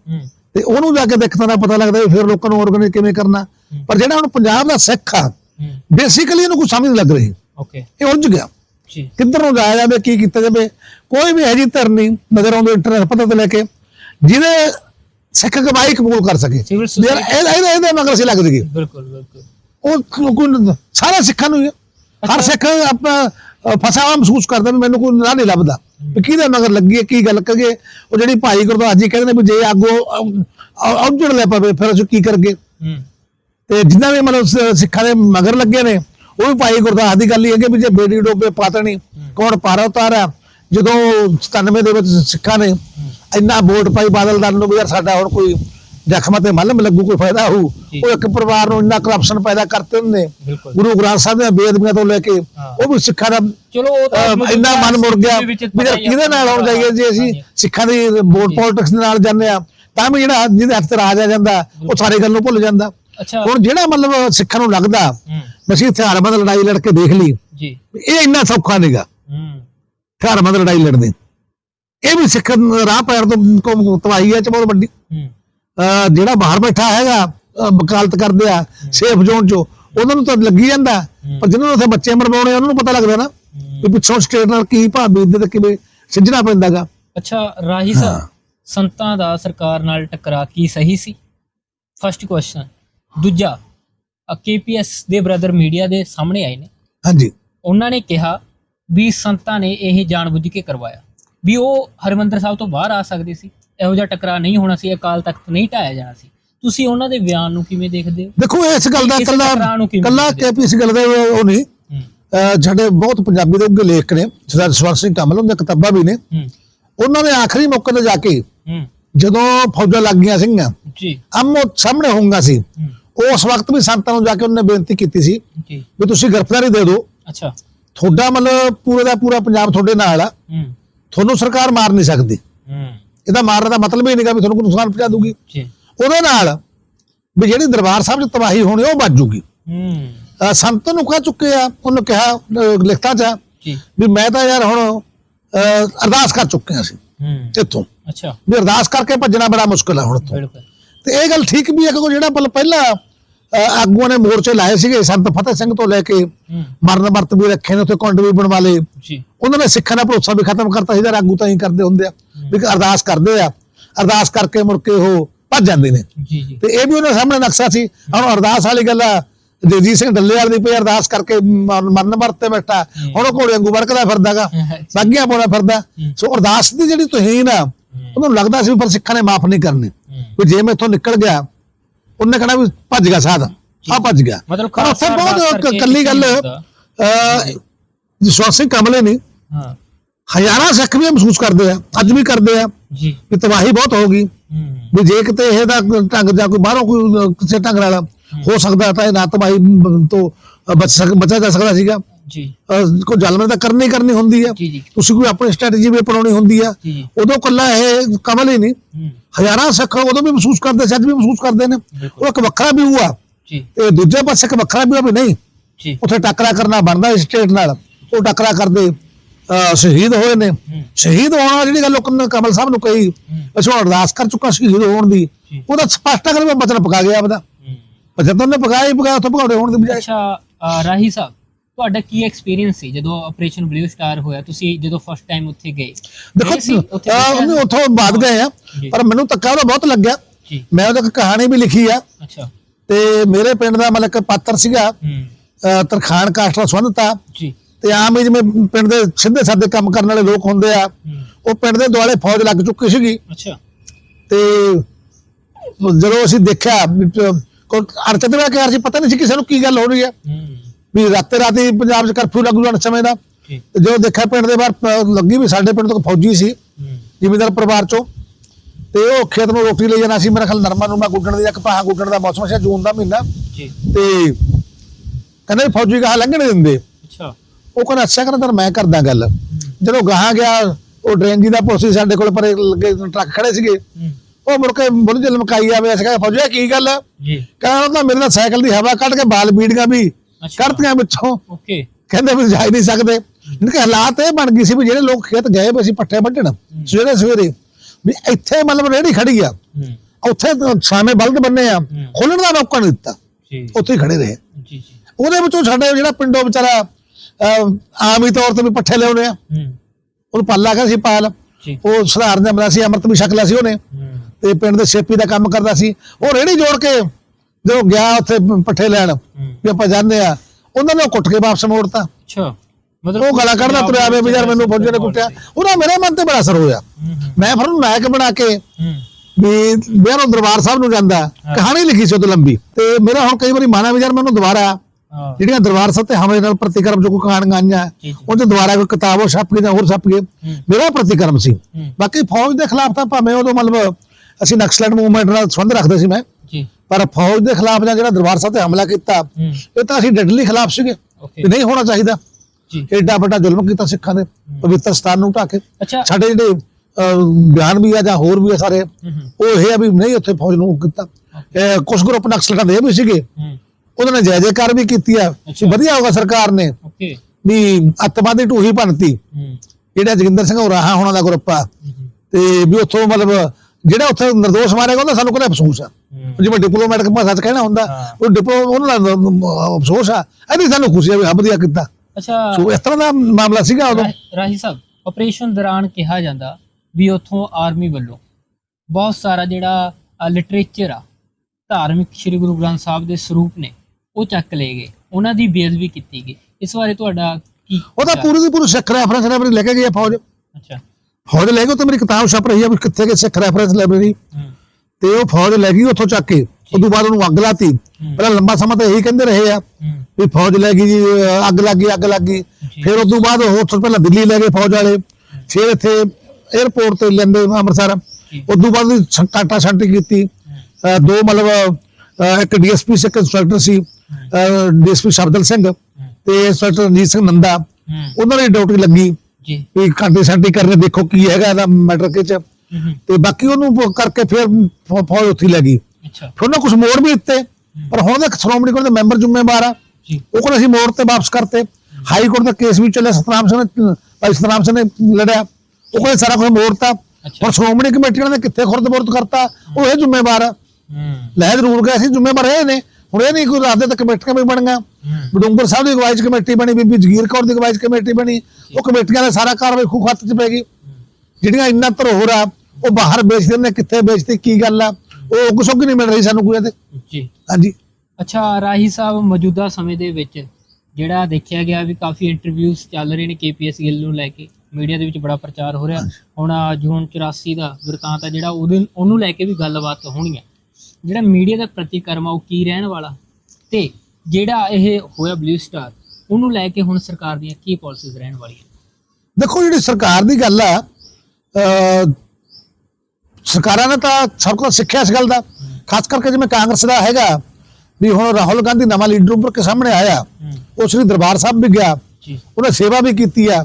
ਤੇ ਉਹਨੂੰ ਜਾ ਕੇ ਦੇਖਣ ਦਾ ਪਤਾ ਲੱਗਦਾ ਵੀ ਫਿਰ ਲੋਕਾਂ ਨੂੰ ਆਰਗੇਨਾਈਜ਼ ਕਿਵੇਂ ਕਰਨਾ। ਪਰ ਜਿਹੜਾ ਹੁਣ ਪੰਜਾਬ ਦਾ ਸਿੱਖ ਆ ਬੇਸਿਕਲੀ ਇਹਨੂੰ ਕੋਈ ਸਮਝ ਨਹੀਂ ਲੱਗ ਰਹੀ। ਓਕੇ ਇਹ ਉਲਝ ਗਿਆ। ਜੀ। ਕਿੱਧਰ ਨੂੰ ਜਾਇਆ ਜਾਵੇ ਕੀ ਕੀਤਾ ਜਾਵੇ ਕੋਈ ਵੀ ਇਹੋ ਜਿਹੀ ਧਿਰ ਨਹੀਂ ਨਜ਼ਰ ਆਉਂਦੀ ਇੰਟਰਨੈਟ ਪਤਾ ਤੋਂ ਲੈ ਕੇ ਜਿਹਦੇ ਸਿੱਖ ਗਵਾਹੀ ਕਬੂਲ ਕਰ ਸਕੇ। ਇਹਦੇ ਇਹਦੇ ਮਗਰ ਅਸੀਂ ਲੱਗ ਜੀਏ ਬਿਲਕੁਲ ਬਿਲਕੁਲ। ਉਹ ਕੋਈ ਸਾਰੇ ਸਿੱਖਾਂ ਨੂੰ। ਹਰ ਸਿੱਖ ਆਪਣਾ ਅ, ਫਸਾ ਹੋਇਆ ਮਹਿਸੂਸ ਕਰਦਾ ਵੀ ਮੈਨੂੰ ਕੋਈ ਰਾਹ ਨਹੀਂ ਲੱਭਦਾ। ਵੀ ਕਿਹਦੇ ਮਗਰ ਲੱਗੀ ਹੈ ਕੀ ਗੱਲ ਕਰੀਏ? ਉਹ ਜਿਹੜੀ ਭਾਈ ਗੁਰਦਾਸ ਜੀ ਕਹਿੰਦੇ ਨੇ ਵੀ ਜੇ ਆਗੋ ਔਜੜ ਲੈ ਪਵੇ ਫਿਰ ਅਸੀਂ ਕੀ ਕਰਗੇ ਤੇ ਜਿੰਨਾ ਵੀ ਮਤਲਬ ਸਿੱਖਾਂ ਦੇ ਮਗਰ ਲੱਗੇ ਨੇ ਉਹ ਵੀ ਭਾਈ ਗੁਰਦਾਸ ਦੀ ਗੱਲ ਹੀ ਹੈ ਕਿ ਵੀ ਜੇ ਬੇੜੀ ਡੋਬੇ ਪਾਤਣੀ ਕੌਣ ਪਾਰਾ ਉਤਾਰਾ ਜਦੋਂ 97 ਦੇ ਵਿੱਚ ਸਿੱਖਾਂ ਨੇ ਇੰਨਾ ਵੋਟ ਪਾਈ ਬਾਦਲਦਾਰ ਨੂੰ ਵੀ ਯਾਰ ਸਾਡਾ ਹੁਣ ਕੋਈ ਜ਼ਖਮਾਂ ਤੇ ਮਲਮ ਲੱਗੂ ਕੋਈ ਫਾਇਦਾ ਹੋਊ। ਉਹ ਇੱਕ ਪਰਿਵਾਰ ਨੂੰ ਇੰਨਾ ਕਰਪਸ਼ਨ ਪੈਦਾ ਕਰਤੇ ਬਿਲਕੁਲ। ਗੁਰੂ ਗ੍ਰੰਥ ਸਾਹਿਬ ਦੀਆਂ ਬੇਅਦਬੀਆਂ ਤੋਂ ਲੈ ਕੇ। ਉਹ ਵੀ ਸਿੱਖਾਂ ਦਾ ਚਲੋ ਉਹ ਤਾਂ ਅਹ, ਇੰਨਾ ਮਨ ਮੁੜ ਗਿਆ। ਕਿਹਦੇ ਨਾਲ ਆਉਣ ਜਾਈਏ ਜੇ ਅਸੀਂ। ਸਿੱਖਾਂ ਦੀ ਵੋਟ ਪੋਲਿਟਿਕਸ ਦੇ ਨਾਲ ਜਾਂਦੇ ਆ। ਤਾਂ ਵੀ ਜਿਹੜਾ ਜਿਹਦੇ ਹੱਥ ਰਾਜ ਆ ਜਾਂਦਾ ਉਹ ਸਾਰੇ ਗੱਲ ਨੂੰ ਭੁੱਲ ਜਾਂਦਾ। ਹੁਣ ਜਿਹੜਾ ਮਤਲਬ ਸਿੱਖਾਂ ਨੂੰ ਲੱਗਦਾ ਅਸੀਂ ਹਥਿਆਰਬੰਦ ਲੜਾਈ ਲੜ ਕੇ ਦੇਖ ਲਈ ਜੀ। ਇਹ ਇੰਨਾ ਸੌਖਾ ਨਹੀਂਗਾ ਹਥਿਆਰਬੰਦ ਲੜਾਈ ਲੜਨੀ। ਇਹ ਵੀ ਸਿੱਖ ਰਾਹ ਪੈਰ ਤੋਂ ਤਬਾਹੀ ਹੈ ਚ ਬਹੁਤ ਵੱਡੀ। ਜਿਹੜਾ ਬਾਹਰ ਬੈਠਾ ਹੈਗਾ ਵਕਾਲਤ ਕਰਦੇ ਆ ਸੇਫ ਜ਼ੋਨ ਚੋਂ ਉਹਨਾਂ ਨੂੰ ਤਾਂ ਲੱਗੀ ਜਾਂਦਾ ਪਰ ਜਿਹਨਾਂ ਨੂੰ ਉੱਥੇ ਬੱਚੇ ਮਰਵਾਉਣੇ ਉਹਨਾਂ ਨੂੰ ਪਤਾ ਲੱਗਦਾ ਨਾ ਵੀ ਪਿੱਛੋਂ ਸਟੇਟ ਨਾਲ ਕੀ ਭਾਅ ਬੀਤਦੇ ਤੇ ਕਿਵੇਂ ਸਿੱਝਣਾ ਪੈਂਦਾਗਾ ਅੱਛਾ ਰਾਹੀ ਸਾਹਿਬ ਸੰਤਾਂ ਦਾ ਸਰਕਾਰ ਨਾਲ ਟਕਰਾ ਕੀ ਸਹੀ ਸੀ? ਫਸਟ ਕੁਐਸਚਨ ਦੂਜਾ ਕੇਪੀਐਸ ਦੇ ਬ੍ਰਦਰ ਮੀਡੀਆ ਦੇ ਸਾਹਮਣੇ ਆਏ ਨੇ। ਹਾਂਜੀ। ਉਹਨਾਂ ਨੇ ਕਿਹਾ ਵੀ ਸੰਤਾਂ ਨੇ ਇਹ ਜਾਣਬੁੱਝ ਕੇ ਕਰਵਾਇਆ। ਵੀ ਉਹ ਹਰਿਮੰਦਰ ਸਾਹਿਬ ਤੋਂ ਬਾਹਰ ਆ ਸਕਦੇ ਸੀ। ਇਹੋ ਜਿਹਾ ਟਕਰਾ ਨਹੀਂ ਹੋਣਾ ਸੀ ਅਕਾਲ ਤਖਤ ਨਹੀਂ ਢਾਇਆ ਜਾਣਾ ਸੀ। ਤੁਸੀਂ ਉਹਨਾਂ ਦੇ ਬਿਆਨ ਨੂੰ ਕਿਵੇਂ ਦੇਖਦੇ ਹੋ? ਦੇਖੋ ਇਸ ਗੱਲ ਦਾ ਕੱਲਾ ਕੱਲਾ ਹੋ? ਕੇਪੀਐਸ ਗੱਲ ਦੇ ਉਹ ਨਹੀਂ। ਸਾਡੇ ਬਹੁਤ ਪੰਜਾਬੀ ਦੇ ਉੱਗੇ ਲੇਖਕ ਨੇ ਸਰਦਾਰ ਸਵਰ ਸਿੰਘ ਕਮਲ ਉਹਨਾਂ ਦੀਆਂ ਕਿਤਾਬਾਂ ਵੀ ਨੇ। ਉਹਨਾਂ ਨੇ ਆਖਰੀ ਮੌਕੇ ਤੇ ਜਾ ਕੇ ਜਦੋਂ ਫੌਜਾਂ ਲੱਗ ਗਈਆਂ ਸੀਗੀਆਂ ਜੀ। ਆਮੋ ਸਾਹਮਣੇ ਹੋਊਗਾ ਸੀ। ਉਸ ਵਕਤ ਵੀ ਸੰਤਾਂ ਨੂੰ ਜਾ ਕੇ ਉਹਨੇ ਬੇਨਤੀ ਕੀਤੀ ਸੀ ਵੀ ਤੁਸੀਂ ਗ੍ਰਿਫਤਾਰੀ ਦੇ ਦਿਓ। ਅੱਛਾ। ਤੁਹਾਡਾ ਮਤਲਬ ਪੂਰੇ ਦਾ ਪੂਰਾ ਪੰਜਾਬ ਤੁਹਾਡੇ ਨਾਲ ਆ। ਤੁਹਾਨੂੰ ਸਰਕਾਰ ਮਾਰ ਨਹੀਂ ਸਕਦੀ। ਇਹਦਾ ਮਾਰਨ ਦਾ ਮਤਲਬ ਹੀ ਨਹੀਂਗਾ ਵੀ ਤੁਹਾਨੂੰ ਕੋਈ ਨੁਕਸਾਨ ਪਹੁੰਚਾ ਦੂਗੀ ਜੀ। ਉਹਦੇ ਨਾਲ ਵੀ ਜਿਹੜੀ ਦਰਬਾਰ ਸਾਹਿਬ 'ਚ ਤਬਾਹੀ ਹੋਣੀ ਉਹ ਬਚ ਜੂਗੀ। ਹੂੰ। ਸੰਤ ਨੂੰ ਕਹਿ ਚੁੱਕੇ ਆ? ਉਹਨੂੰ ਕਿਹਾ ਲਿਖਤਾਂ 'ਚ ਆ ਜੀ। ਵੀ ਮੈਂ ਤਾਂ ਯਾਰ ਹੁਣ ਅਰਦਾਸ ਕਰ ਚੁੱਕੇ ਅਸੀਂ ਹੂੰ। ਇੱਥੋਂ। ਅੱਛਾ। ਵੀ ਅਰਦਾਸ ਕਰਕੇ ਭੱਜਣਾ ਬੜਾ ਮੁਸ਼ਕਲ ਹੈ ਹੁਣ ਤੋਂ ਬਿਲਕੁਲ। ਤੇ ਇਹ ਗੱਲ ਠੀਕ ਵੀ ਹੈ ਕਿਉਂਕਿ ਜਿਹੜਾ ਪਲ ਪਹਿਲਾਂ ਆਗੂਆਂ ਨੇ ਮੋਰਚੇ ਲਾਏ ਸੀਗੇ ਸੰਤ ਫਤਿਹ ਸਿੰਘ ਤੋਂ ਲੈ ਕੇ ਮਰਨ ਵਰਤ ਵੀ ਰੱਖੇ ਨੇ ਉੱਥੇ ਕੁੰਡ ਵੀ ਬਣਵਾ ਲਏ। ਉਹਨਾਂ ਨੇ ਸਿੱਖਾਂ ਦਾ ਭਰੋਸਾ ਵੀ ਖਤਮ ਕਰਤਾ ਸੀ ਜਦ ਆਗੂ ਤਾਂ ਹੀ ਕਰਦੇ ਹੁੰਦੇ ਆ ਵੀ ਅਰਦਾਸ ਕਰਦੇ ਆ। ਅਰਦਾਸ ਕਰਕੇ ਮੁੜ ਕੇ ਉਹ ਭੱਜ ਜਾਂਦੇ ਨੇ। ਤੇ ਇਹ ਵੀ ਉਹਨਾਂ ਸਾਹਮਣੇ ਨਕਸ਼ਾ ਸੀ। ਹੁਣ ਅਰਦਾਸ ਵਾਲੀ ਗੱਲ ਆ ਜਗਜੀਤ ਸਿੰਘ ਡੱਲੇਵਾਲ ਦੀ ਪਈ ਅਰਦਾਸ ਕਰਕੇ ਮਰ- ਮਰਨ ਵਰਤ ਤੇ ਬੈਠਾ। ਹੁਣ ਉਹ ਘੋੜੇ ਵਾਂਗੂ ਵਰਕਦਾ ਫਿਰਦਾਗਾ ਬਾਗੀਆਂ ਪਾਉਣਾ ਫਿਰਦਾ। ਸੋ ਅਰਦਾਸ ਦੀ ਜਿਹੜੀ ਤੁਹੀਨ ਆ ਉਹਨੂੰ ਲੱਗਦਾ ਸੀ ਵੀ ਪਰ ਸਿੱਖਾਂ ਨੇ ਮਾਫ ਨਹੀਂ ਕਰਨੀ। ਵੀ ਜੇ ਮੈਂ ਇੱਥੋਂ ਨਿਕਲ ਗਿਆ ਉਹਨੇ ਕਹਣਾ ਵੀ ਭੱਜ ਗਿਆ ਸਾਧ ਆ ਭੱਜ ਗਿਆ। ਮਤਲਬ ਉੱਥੇ ਬਹੁਤ ਕੱਲੀ ਗੱਲ ਨੂੰ ਸਿੰਘ ਕਮਲੇ ਨਹੀਂ ਹਾਂ। ਹਜ਼ਾਰਾਂ ਸਿੱਖ ਵੀ ਮਹਿਸੂਸ ਕਰਦੇ ਆ ਅੱਜ ਵੀ ਕਰਦੇ ਆ ਜੀ। ਕਿ ਤਬਾਹੀ ਬਹੁਤ ਹੋ ਗਈ। ਵੀ ਜੇ ਕਿਤੇ ਇਹ ਦਾ ਢੰਗ ਜਾਂ ਕੋਈ ਬਾਹਰੋਂ ਕੋਈ ਕਿਸੇ ਢੰਗ ਨਾਲ ਹੋ ਸਕਦਾ ਤਾਂ ਇਹ ਨਾ ਤਬਾਹੀ ਤੋਂ ਬਚ ਸਕ ਬਚਿਆ ਜਾ ਸਕਦਾ ਸੀਗਾ। ਜੀ। ਅਹ, ਕੋਈ ਜਲਮੇ ਤਾਂ ਕਰਨੀ ਕਰਨੀ ਹੁੰਦੀ ਜੀ ਤੁਸੀਂ ਕੋਈ ਆਪਣੀ ਸਟ੍ਰੈਟਜੀ ਵੀ ਅਪਣਾਉਣੀ ਹੁੰਦੀ ਜੀ ਉਦੋਂ ਕੱਲਾ ਇਹ ਕਮਲ ਹੀ ਨਹੀਂ। ਹੂੰ। ਹਜ਼ਾਰਾਂ ਸਿੱਖ ਉਦੋਂ ਵੀ ਮਹਿਸੂਸ ਕਰਦੇ ਸੀ ਅੱਜ ਵੀ ਮਹਿਸੂਸ ਕਰਦੇ ਨੇ। ਉਹ ਇੱਕ ਵੱਖਰਾ ਵੀ ਹੁਆ ਜੀ। ਤੇ ਦੂਜੇ ਪਾਸੇ ਇੱਕ ਵੱਖਰਾ ਵੀ ਆ ਵੀ ਨਹੀਂ। ਜੀ। ਉੱਥੇ ਟੱਕਰਾ ਕਰਨਾ ਬਣਦਾ ਸਟੇਟ ਨਾਲ। ਉਹ ਟੱਕਰਾ ਕਰਦੇ ਸ਼ਹੀਦ ਹੋਏ ਨੇ। ਹੂੰ। ਸ਼ਹੀਦ ਹੋਣਾ ਜਿਹੜੀ ਗੱਲ ਉਹ ਕਮਲ ਸਾਹਿਬ ਨੂੰ ਕਹੀ। ਹੂੰ। ਅਸੀਂ ਅਰਦਾਸ ਕਰ ਚੁੱਕਾ ਸ਼ਹੀਦ ਹੋਣ ਦੀ। ਉਹਦਾ ਸਪਸ਼ਟ ਕਰ ਮੈਂ ਬਚਨ ਪਕਾ ਗਿਆ ਆਪਦਾ। ਹੂੰ। ਤਾਂ ਉਹਨੇ ਪਕਾਇਆ ਹੀ ਪਕਾਇਆ ਉੱਥੇ ਹੋਣ ਦੀ ਬਜਾਏ। ਅੱਛਾ ਰਾਹੀ ਸਾਹਿਬ। ਤੁਹਾਡਾ ਕੀ ਐਕਸਪੀਰੀਅੰਸ ਸੀ ਜਦੋਂ ਆਪਰੇਸ਼ਨ ਬਲੂ ਸਟਾਰ ਹੋਇਆ? ਤੁਸੀਂ ਜਦੋਂ ਫਸਟ ਟਾਈਮ ਉੱਥੇ ਗਏ? ਦੇਖੋ ਉਹਨੇ ਉੱਥੋਂ ਬਾਅਦ ਗਏ ਆ। ਪਰ ਮੈਨੂੰ ਧੱਕਾ ਉਹਦਾ ਬਹੁਤ ਲੱਗਿਆ। ਮੈਂ ਉਹਦੀ ਇੱਕ ਕਹਾਣੀ ਵੀ ਲਿਖੀ ਆ। ਅੱਛਾ। ਤੇ ਮੇਰੇ ਪਿੰਡ ਦਾ ਮਤਲਬ ਇੱਕ ਪਾਤਰ ਸੀਗਾ ਤਰਖਾਣ ਕਾਸਟ ਨਾਲ ਸੰਬੰਧਿਤ ਆ। ਜੀ। ਤੇ ਆਮ ਜਿਵੇਂ ਪਿੰਡ ਦੇ ਸਿੱਧੇ ਸਾਦੇ ਕੰਮ ਕਰਨ ਵਾਲੇ ਲੋਕ ਹੁੰਦੇ ਆ ਉਹ ਪਿੰਡ ਦੇ ਦੁਆਲੇ ਫੌਜ ਲੱਗ ਚੁੱਕੀ ਸੀਗੀ। ਅੱਛਾ। ਤੇ ਜਦੋਂ ਅਸੀਂ ਦੇਖਿਆ ਅਰਚਤ ਵਾ ਕਿ ਪਤਾ ਨਹੀਂ ਸੀ ਕਿਸੇ ਨੂੰ ਕੀ ਗੱਲ ਹੋ ਰਹੀ ਹੂੰ। ਵੀ ਰਾਤੇ ਰਾਤੀ ਪੰਜਾਬ 'ਚ ਕਰਫਿਊ ਲੱਗੂ ਜਾਣ ਸਮੇਂ ਦਾ। ਜੀ ਤੇ ਜਦੋਂ ਦੇਖਿਆ ਪਿੰਡ ਦੇ ਬਾਹਰ ਲੱਗੀ ਵੀ ਸਾਡੇ ਪਿੰਡ ਤੋਂ ਫੌਜੀ ਸੀ ਜ਼ਿਮੀਂਦਾਰ ਪਰਿਵਾਰ ਚੋਂ। ਤੇ ਉਹ ਖੇਤ ਨੂੰ ਰੋਟੀ ਲਈ ਜਾਣਾ ਸੀ ਮੇਰੇ ਖਿਆਲ ਨਰਮਾ ਨੂੰ ਮੈਂ ਗੁੱਡਣ ਦੀ ਜਾਂ ਕਪਾਹਾਂ ਗੁੱਡਣ ਦਾ ਮੌਸਮ ਸੀ ਜੂਨ ਦਾ ਮਹੀਨਾ। ਜੀ। ਤੇ ਕਹਿੰਦੇ ਫੌਜੀ ਗਾਹ ਲੰਘਣ ਦਿੰਦੇ। ਅੱਛਾ। ਉਹ ਕਹਿੰਦਾ ਅੱਛਾ ਕਹਿੰਦਾ ਤਾਂ ਮੈਂ ਕਰਦਾ ਗੱਲ। ਜਦੋਂ ਗਾਹਾਂ ਗਿਆ ਉਹ ਡਰੇਨ ਜੀ ਦਾ ਪੋਸੀ ਸਾਡੇ ਕੋਲ ਪਰੇ ਲੱਗੇ ਟਰੱਕ ਖੜੇ ਸੀਗੇ। ਉਹ ਮੁੜ ਕੇ ਬੁੱਝ ਜਲ ਮਕਾਈ ਆਵੇ ਅਸੀਂ ਕਹਿੰਦਾ ਫੌਜੀ ਕੀ ਗੱਲ? ਜੀ। ਕਹਿੰਦਾ ਤਾਂ ਮੇਰੇ ਨਾਲ ਸਾਈਕਲ ਦੀ ਹਵਾ ਕੱਢ ਕੇ ਬਾਲ ਬੀੜੀਆਂ ਵੀ ਅੱਛਾ। ਕੱਢਤੀਆਂ ਵਿੱਚੋਂ ਓਕੇ ਕਹਿੰਦੇ ਵੀ ਜਾ ਨਹੀਂ ਸਕਦੇ। ਇਹਨਾਂ ਹਾਲਾਤ ਇਹ ਬਣ ਗਈ ਸੀ ਵੀ ਜਿਹੜੇ ਲੋਕ ਖੇਤ ਗਏ ਵੀ ਅਸੀਂ ਪੱਠੇ ਵੱਢਣ ਸਵੇਰੇ ਸਵੇਰੇ। ਵੀ ਇੱਥੇ ਮਤਲਬ ਰੇੜੀ ਖੜੀ ਆ। ਉੱਥੇ ਸਾਵੇਂ ਬਲਦ ਬੰਨੇ ਆ। ਖੋਲਣ ਦਾ ਮੌਕਾ ਨਹੀਂ ਦਿੱਤਾ। ਜੀ। ਉੱਥੇ ਹੀ ਖੜੇ ਰਹੇ। ਜੀ ਜੀ। ਉਹਦੇ ਵਿੱਚੋਂ ਸਾਡੇ ਜਿਹੜਾ ਪਿੰਡੋਂ ਵਿਚਾਰਾ ਆਮ ਹੀ ਤੌਰ ਤੇ ਵੀ ਪੱਠੇ ਲਿਆਉਣੇ ਆ। ਉਹਨੂੰ ਪਾਲਾ ਕਹਿੰਦਾ ਸੀ ਪਾਲ। ਉਹ ਸੁਧਾਰਨ ਦਾ ਸੀ ਅੰਮ੍ਰਿਤ ਵੀ ਛਕ ਲਿਆ ਸੀ ਉਹਨੇ। ਤੇ ਪਿੰਡ ਦੇ ਛੇਪੀ ਦਾ ਕੰਮ ਕਰਦਾ ਸੀ। ਉਹ ਰੇੜੀ ਜੋੜ ਕੇ ਜਦੋਂ ਗਿਆ ਉੱਥੇ ਪੱਠੇ ਲੈਣ ਵੀ ਆਪਾਂ ਜਾਂਦੇ ਆ ਉਹਨਾਂ ਨੇ ਕੁੱਟ ਕੇ ਵਾਪਸ ਮੋੜਤਾ। ਅੱਛਾ। ਮਤਲਬ ਉਹ ਗਲਾ ਕੱਢਦਾ ਤੁਰਿਆ ਆਵੇ ਵੀ ਯਾਰ ਮੈਨੂੰ ਫੌਜੀ ਨੇ ਕੁੱਟਿਆ। ਉਹਦਾ ਮੇਰੇ ਮਨ ਤੇ ਬੜਾ ਅਸਰ ਹੋਇਆ। ਮੈਂ ਫਿਰ ਉਹਨੂੰ ਨਾਇਕ ਬਣਾ ਕੇ ਵੀ ਮੇਰਾ ਦਰਬਾਰ ਸਾਹਿਬ ਨੂੰ ਜਾਂਦਾ। ਕਹਾਣੀ ਲਿਖੀ ਸੀ ਉਹ ਤੋਂ ਲੰਬੀ। ਤੇ ਮੇਰਾ ਹੁਣ ਕਈ ਵਾਰੀ ਮਾਨਾ ਵੀ ਯਾਰ ਮੈਨੂੰ ਦੁਬਾਰਾ ਜਿਹੜੀਆਂ ਦਰਬਾਰ ਸਾਹਿਬ ਤੇ ਹਮਲੇ ਨਾਲ ਪ੍ਰਤੀਕਰਮ ਜੋ ਕੋਈ ਕਹਾਣੀਆਂ ਆਈਆਂ ਜੀ ਉਹ ਤੇ ਦੁਬਾਰਾ ਕੋਈ ਕਿਤਾਬ ਉਹ ਛਪ ਗਈ ਜਾਂ ਹੋਰ ਛਪ ਗਈ ਮੇਰਾ ਪ੍ਰਤੀਕਰਮ ਸੀ। ਬਾਕੀ ਫੌਜ ਦੇ ਖਿਲਾਫ ਤਾਂ ਭਾਵੇਂ ਉਦੋਂ ਮਤਲਬ ਅਸੀਂ ਨਕਸਲੈਂਡ ਮੂਵਮੈਂਟ ਨਾਲ ਸੰਬੰਧ ਰੱਖਦੇ ਸੀ ਮੈਂ ਪਰ ਫੌਜ ਦੇ ਖਿਲਾਫ ਜਾਂ ਜਿਹੜਾ ਦਰਬਾਰ ਸਾਹਿਬ ਤੇ ਹਮਲਾ ਕੀਤਾ ਇਹ ਤਾਂ ਅਸੀਂ ਡੈਡਲੀ ਖਿਲਾਫ ਸੀਗੇ। ਵੀ ਨਹੀਂ ਹੋਣਾ ਚਾਹੀਦਾ। ਜੀ। ਐਡਾ ਵੱਡਾ ਜ਼ੁਲਮ ਕੀਤਾ ਸਿੱਖਾਂ ਦੇ ਪਵਿੱਤਰ ਸਥਾਨ ਨੂੰ ਢਾਹ ਕੇ। ਅੱਛਾ। ਸਾਡੇ ਜਿਹੜੇ ਬਿਆਨ ਵੀ ਆ ਜਾਂ ਹੋਰ ਵੀ ਆ ਸਾਰੇ ਉਹ ਇਹ ਆ ਵੀ ਨਹੀਂ ਉੱਥੇ ਫੌਜ ਨੂੰ ਕੀਤਾ। ਕੁਝ ਗਰੁੱਪ ਨਕਸਲਾਂ ਦੇ ਵੀ ਸੀਗੇ। ਉਹਨਾਂ ਨੇ ਜੈ ਜੈਕਾਰ ਵੀ ਕੀਤੀ ਆ। ਵਧੀਆ ਹੋਗਾ ਸਰਕਾਰ ਨੇ। ਵੀ ਅੱਤਵਾਦੀ ਢੂਹੀ ਭੰਨਤੀ। ਜਿਹੜਾ ਜੋਗਿੰਦਰ ਸਿੰਘ ਉਰਾਹਾ ਹੋਣਾ ਦਾ ਗਰੁੱਪ ਆ। ਤੇ ਵੀ ਉੱਥੋਂ ਮਤਲਬ ਜਿਹੜਾ ਉੱਥੇ ਨਿਰਦੋਸ਼ ਮਾਰਿਆ ਉਹਦਾ ਸਾਨੂੰ ਕਿਹੜਾ ਅਫਸੋਸ ਆ? ਜਿਵੇਂ ਡਿਪਲੋਮੈਟਿਕ ਭਾਸ਼ਾ ਚ ਕਹਿਣਾ ਹੁੰਦਾ। ਉਹ ਡਿਪਲੋ ਉਹਨਾਂ ਦਾ ਅਫਸੋਸ ਆ। ਇਹਦੀ ਸਾਨੂੰ ਖੁਸ਼ੀ ਆ ਵੀ ਵਧੀਆ ਕੀਤਾ। ਅੱਛਾ। ਸੋ ਇਸ ਤਰ੍ਹਾਂ ਦਾ ਮਾਮਲਾ ਸੀਗਾ ਉਦੋਂ। ਰਾਹ- ਸਾਹਿਬ ਆਪਰੇਸ਼ਨ ਦੌਰਾਨ ਕਿਹਾ ਜਾਂਦਾ ਵੀ ਉੱਥੋਂ ਆਰਮੀ ਵੱਲੋਂ ਬਹੁਤ ਸਾਰਾ ਜਿਹੜਾ ਲਿਟਰੇਚਰ ਆ ਧਾਰਮਿਕ ਸ੍ਰੀ ਗੁਰੂ ਗ੍ਰੰਥ ਸਾਹਿਬ ਦੇ ਸਰੂਪ ਨੇ ਉਹ ਚੱਕ ਲਏ ਗਏ। ਉਹਨਾਂ ਦੀ ਬੇਅਦਬੀ ਕੀਤੀ ਗਈ। ਇਸ ਬਾਰੇ ਤੁਹਾਡਾ ਕੀ ਉਹਦਾ ਪੂਰੀ ਦੀ ਪੂਰੀ ਸਿੱਖ ਰੈਫਰੈਂਸ ਲਾਇਬ੍ਰੇਰੀ ਲੈ ਕੇ ਗਈ ਫੌਜ। ਅੱਛਾ। ਫੌਜ ਲੈ ਕੇ ਉੱਥੇ ਮੇਰੀ ਕਿਤਾਬ ਛਪ ਰਹੀ ਆ ਵੀ ਕਿੱਥੇ ਗਏ ਸਿੱਖ ਰੈਫਰੈਂਸ ਲਾਇਬ੍ਰੇਰੀ ਹੂੰ। ਤੇ ਉਹ ਫੌਜ ਲੈ ਗਈ ਉੱਥੋਂ ਚੱਕ ਕੇ। ਉਦੋਂ ਬਾਅਦ ਉਹਨੂੰ ਅੱਗ ਲਾਤੀ। ਪਹਿਲਾਂ ਲੰਬਾ ਸਮਾਂ ਤਾਂ ਇਹੀ ਕਹਿੰਦੇ ਰਹੇ ਆ ਹੂੰ। ਵੀ ਫੌਜ ਲੈ ਗਈ ਜੀ ਅੱਗ ਲੱਗ ਗਈ ਅੱਗ ਲੱਗ। ਗਈ। ਫਿਰ ਉਦੋਂ ਬਾਅਦ ਉਹ ਉੱਥੋਂ ਪਹਿਲਾਂ ਦਿੱਲੀ ਲੈ ਗਏ ਫੌਜ ਵਾਲੇ। ਫਿਰ ਇੱਥੇ 에어ਪੋਰਟ ਤੇ ਲੈਂਦੇ ਅੰਮ੍ਰਿਤਸਰ। ਉਦੋਂ ਬਾਅਦ ਟਾਟਾ ਛਾਂਟੀ ਕੀਤੀ। ਦੋ ਮਤਲਬ ਇੱਕ ਡੀਐਸਪੀ ਸੀ ਇੱਕ ਇੰਸਪੈਕਟਰ ਸੀ ਡੀਐਸਪੀ ਸ਼ਬਦਲ ਸਿੰਘ ਤੇ ਇੰਸਪੈਕਟਰ ਰਣਜੀਤ ਸਿੰਘ ਨੰਦਾ। ਹੂੰ। ਉਹਨਾਂ ਦੀ ਡਿਊਟੀ ਲੱਗੀ। ਜੀ। ਵੀ ਘੰਟੇ ਛਾਂਟੀ ਕਰਕੇ ਦੇਖੋ ਕੀ ਹੈਗਾ ਇਹਦਾ ਮੈਟਰ ਕਿਚ ਹੂੰ, ਹੂੰ। ਤੇ ਬਾਕੀ ਉਹਨੂੰ ਕਰਕੇ ਫਿਰ ਫੌਜ ਉੱਥੇ ਹੀ ਲੈ ਗਈ। ਅੱਛਾ। ਫਿਰ ਉਹਨਾਂ ਕੁਝ ਮੋੜ ਵੀ ਦਿੱਤੇ। ਪਰ ਹੁਣ ਦੇ ਸ਼੍ਰੋਮਣੀ ਕੋਲ ਦੇ ਮੈਂਬਰ ਜ਼ਿੰਮੇਵਾਰ ਆ। ਉਹ ਕੋਲ ਅਸੀਂ ਮੋੜ ਤੇ ਵਾਪਸ ਕਰਤੇ। ਹਾਈ ਕੋਰਟ ਦਾ ਕੇਸ ਵੀ ਚੱਲਿਆ ਸਤਨਾਮ ਸਿੰਘ ਨੇ ਭਾਈ ਸਤਨਾਮ ਸਿੰਘ ਨੇ ਲੜਿਆ। ਉਹ ਕੋਲ ਸਾਰਾ ਕੁਝ ਮੋੜਤਾ। ਹੁਣ ਸ਼੍ਰੋਮਣੀ ਕਮੇਟੀ ਨੇ ਕਿੱਥੇ ਖੁਰਦ-ਬੁਰਦ ਕਰਤਾ? ਉਹ ਇਹ ਜ਼ਿੰਮੇਵਾਰ ਆ। ਹੂੰ। ਲੈ ਜ਼ਰੂਰ ਗਏ ਸੀ ਜ਼ਿੰਮੇਵਾਰ ਇਹ ਨੇ। ਹੁਣ ਇਹ ਨਹੀਂ ਕੋਈ ਰਾਦੇ ਤੱਕ ਕਮੇਟੀਆਂ ਵੀ ਬਣ ਗਈਆਂ ਹੂੰ। ਬਡੂੰਗਰ ਸਾਹਿਬ ਦੀ ਅਗਵਾਈ 'ਚ ਕਮੇਟੀ ਬਣੀ ਬੀਬੀ ਜਗੀਰ ਕੌਰ ਦੀ ਅਗਵਾਈ 'ਚ ਕਮੇਟੀ ਬਣੀ। ਉਹ ਕਮੇਟੀਆਂ ਦਾ ਸਾਰਾ ਕਾਰਵਾਈ ਖੂ ਖੱਤ 'ਚ ਪੈ ਗਈ। ਜਿਹੜੀਆਂ ਇੰਨਾ ਧਰੋਹਰ ਆ ਉਹ ਬਾਹਰ ਵੇਚਦੇ ਨੇ ਕਿੱਥੇ ਵੇਚਦੇ ਕੀ ਗੱਲ ਆ। ਉਹ ਕੁਛ ਨਹੀਂ ਮਿਲ ਰਹੀ ਸਾਨੂੰ ਕੋਈ ਇਹਦੇ। ਜੀ। ਹਾਂਜੀ। ਅੱਛਾ ਰਾਹੀ ਸਾਹਿਬ ਮੌਜੂਦਾ ਸਮੇਂ ਦੇ ਵਿੱਚ ਜਿਹੜਾ ਦੇਖਿਆ ਗਿਆ ਵੀ ਕਾਫੀ ਇੰਟਰਵਿਊਜ਼ ਚੱਲ ਰਹੇ ਨੇ ਕੇਪੀਐਸ ਗਿੱਲ ਨੂੰ ਲੈ ਕੇ। ਮੀਡੀਆ ਦੇ ਵਿੱਚ ਬੜਾ ਪ੍ਰਚਾਰ ਹੋ ਰਿਹਾ। ਹੁਣ ਜੂਨ 84 ਦਾ ਵਰਤਾਂਤ ਆ ਜਿਹੜਾ ਉਹਦੇ ਉਹਨੂੰ ਲੈ ਕੇ ਵੀ ਗੱਲਬਾਤ ਹੋਣੀ ਹੈ ਜਿਹੜਾ ਮੀਡੀਆ ਦਾ ਪ੍ਰਤੀਕਰਮ ਆ ਉਹ ਕੀ ਰਹਿਣ ਵਾਲਾ? ਤੇ ਜਿਹੜਾ ਇਹ ਹੋਇਆ ਬਲੂ ਸਟਾਰ ਉਹਨੂੰ ਲੈ ਕੇ ਹੁਣ ਸਰਕਾਰ ਦੀਆਂ ਕੀ ਪਾਲਿਸੀਜ਼ ਰਹਿਣ ਵਾਲੀਆਂ? ਦੇਖੋ ਜਿਹੜੀ ਸਰਕਾਰ ਦੀ ਗੱਲ ਆ ਸਰਕਾਰਾਂ ਨੇ ਤਾਂ ਸਭ ਕੁਝ ਸਿੱਖਿਆ ਇਸ ਗੱਲ ਦਾ। ਖਾਸ ਕਰਕੇ ਜਿਵੇਂ ਕਾਂਗਰਸ ਦਾ ਹੈਗਾ ਵੀ ਹੁਣ ਰਾਹੁਲ ਗਾਂਧੀ ਨਵਾਂ ਲੀਡਰ ਉੱਪਰ ਕੇ ਸਾਹਮਣੇ ਆਇਆ ਉਹ ਸ੍ਰੀ ਦਰਬਾਰ ਸਾਹਿਬ ਵੀ ਗਿਆ ਉਹਨੇ ਸੇਵਾ ਵੀ ਕੀਤੀ ਆ।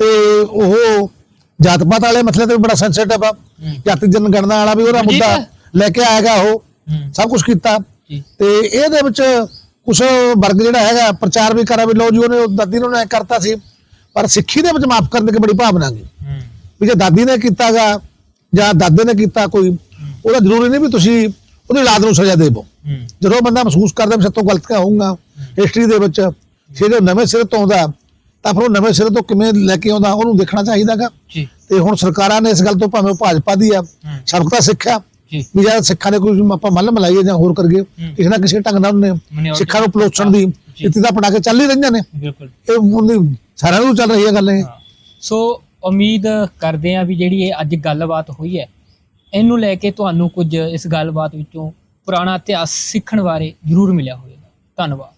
ਤੇ ਉਹ ਜਾਤ ਪਾਤ ਵਾਲੇ ਮਸਲੇ ਤੇ ਵੀ ਬੜਾ ਸੈਂਸਿਟਿਵ ਆ। ਜਾਤੀ ਜਨਗਣਨਾ ਵਾਲਾ ਵੀ ਉਹਦਾ ਮੁੱਦਾ। ਲੈ ਕੇ ਆਏਗਾ ਉਹ ਸਭ ਕੁਝ ਕੀਤਾ। ਜੀ। ਤੇ ਇਹਦੇ ਵਿੱਚ ਕੁਛ ਵਰਗ ਜਿਹੜਾ ਹੈਗਾ ਪ੍ਰਚਾਰ ਵੀ ਕਰਾ ਵੀ ਲੋ ਜੀ ਉਹਨੇ ਉਹ ਦਾਦੀ ਨੂੰ ਐ ਕਰਤਾ ਸੀ ਪਰ ਸਿੱਖੀ ਦੇ ਵਿੱਚ ਮਾਫ ਕਰਨ ਦੀ ਬੜੀ ਭਾਵਨਾ ਗਈ ਹੂੰ। ਵੀ ਜੇ ਦਾਦੀ ਨੇ ਕੀਤਾਗਾ ਜਾਂ ਦਾਦੇ ਨੇ ਕੀਤਾ ਕੋਈ ਉਹਦਾ ਜ਼ਰੂਰੀ ਨਹੀਂ ਵੀ ਤੁਸੀਂ ਉਹਦੀ ਔਲਾਦ ਨੂੰ ਸਜ਼ਾ ਦੇਵੋ ਜਦੋਂ ਬੰਦਾ ਮਹਿਸੂਸ ਕਰਦਾ ਵੀ ਸਤੋਂ ਗਲਤ ਹੋਊਗਾ ਹਿਸਟਰੀ ਦੇ ਵਿੱਚ ਫਿਰ ਜੋ ਨਵੇਂ ਸਿਰੇ ਤੋਂ ਆਉਂਦਾ ਤਾਂ ਫਿਰ ਉਹ ਨਵੇਂ ਸਿਰੇ ਤੋਂ ਕਿਵੇਂ ਲੈ ਕੇ ਆਉਂਦਾ ਉਹਨੂੰ ਦੇਖਣਾ ਚਾਹੀਦਾਗਾ ਜੀ। ਤੇ ਹੁਣ ਸਰਕਾਰਾਂ ਨੇ ਇਸ ਗੱਲ ਤੋਂ ਭਾਵੇਂ ਭਾਜਪਾ ਦੀ ਆ ਹੂੰ। ਸਬਕਤਾ ਸਿੱਖਿਆ ਜੀ ਵੀ ਜਦ ਸਿੱਖਾਂ ਦੇ ਕੋਈ ਆਪਾਂ ਮੱਲ ਮਲਾਈਏ ਜਾਂ ਹੋਰ ਕਰਗੇ ਕਿਸੇ ਨਾ ਕਿਸੇ ਢੰਗ ਨਾਲ ਉਹਨੇ ਸਿੱਖਾਂ ਨੂੰ ਪਲੋਸਣ ਦੀ ਜੀ। ਇੱਥੇ ਤਾਂ ਪਟਾ ਕੇ ਚੱਲ ਹੀ ਰਹੀਆਂ ਨੇ। ਬਿਲਕੁਲ। ਇਹ ਉਹਦੀ ਸਾਰਿਆਂ ਨੂੰ ਚੱਲ ਰਹੀ ਹੈ ਗੱਲ ਇਹ। ਸੋ ਉਮੀਦ ਕਰਦੇ ਆ ਵੀ ਜਿਹੜੀ ਇਹ ਅੱਜ ਗੱਲਬਾਤ ਹੋਈ ਹੈ ਇਹਨੂੰ ਲੈ ਕੇ ਤੁਹਾਨੂੰ ਕੁਝ ਇਸ ਗੱਲਬਾਤ ਵਿੱਚੋਂ ਪੁਰਾਣਾ ਇਤਿਹਾਸ ਸਿੱਖਣ ਬਾਰੇ ਜ਼ਰੂਰ ਮਿਲਿਆ ਹੋਵੇਗਾ। ਧੰਨਵਾਦ।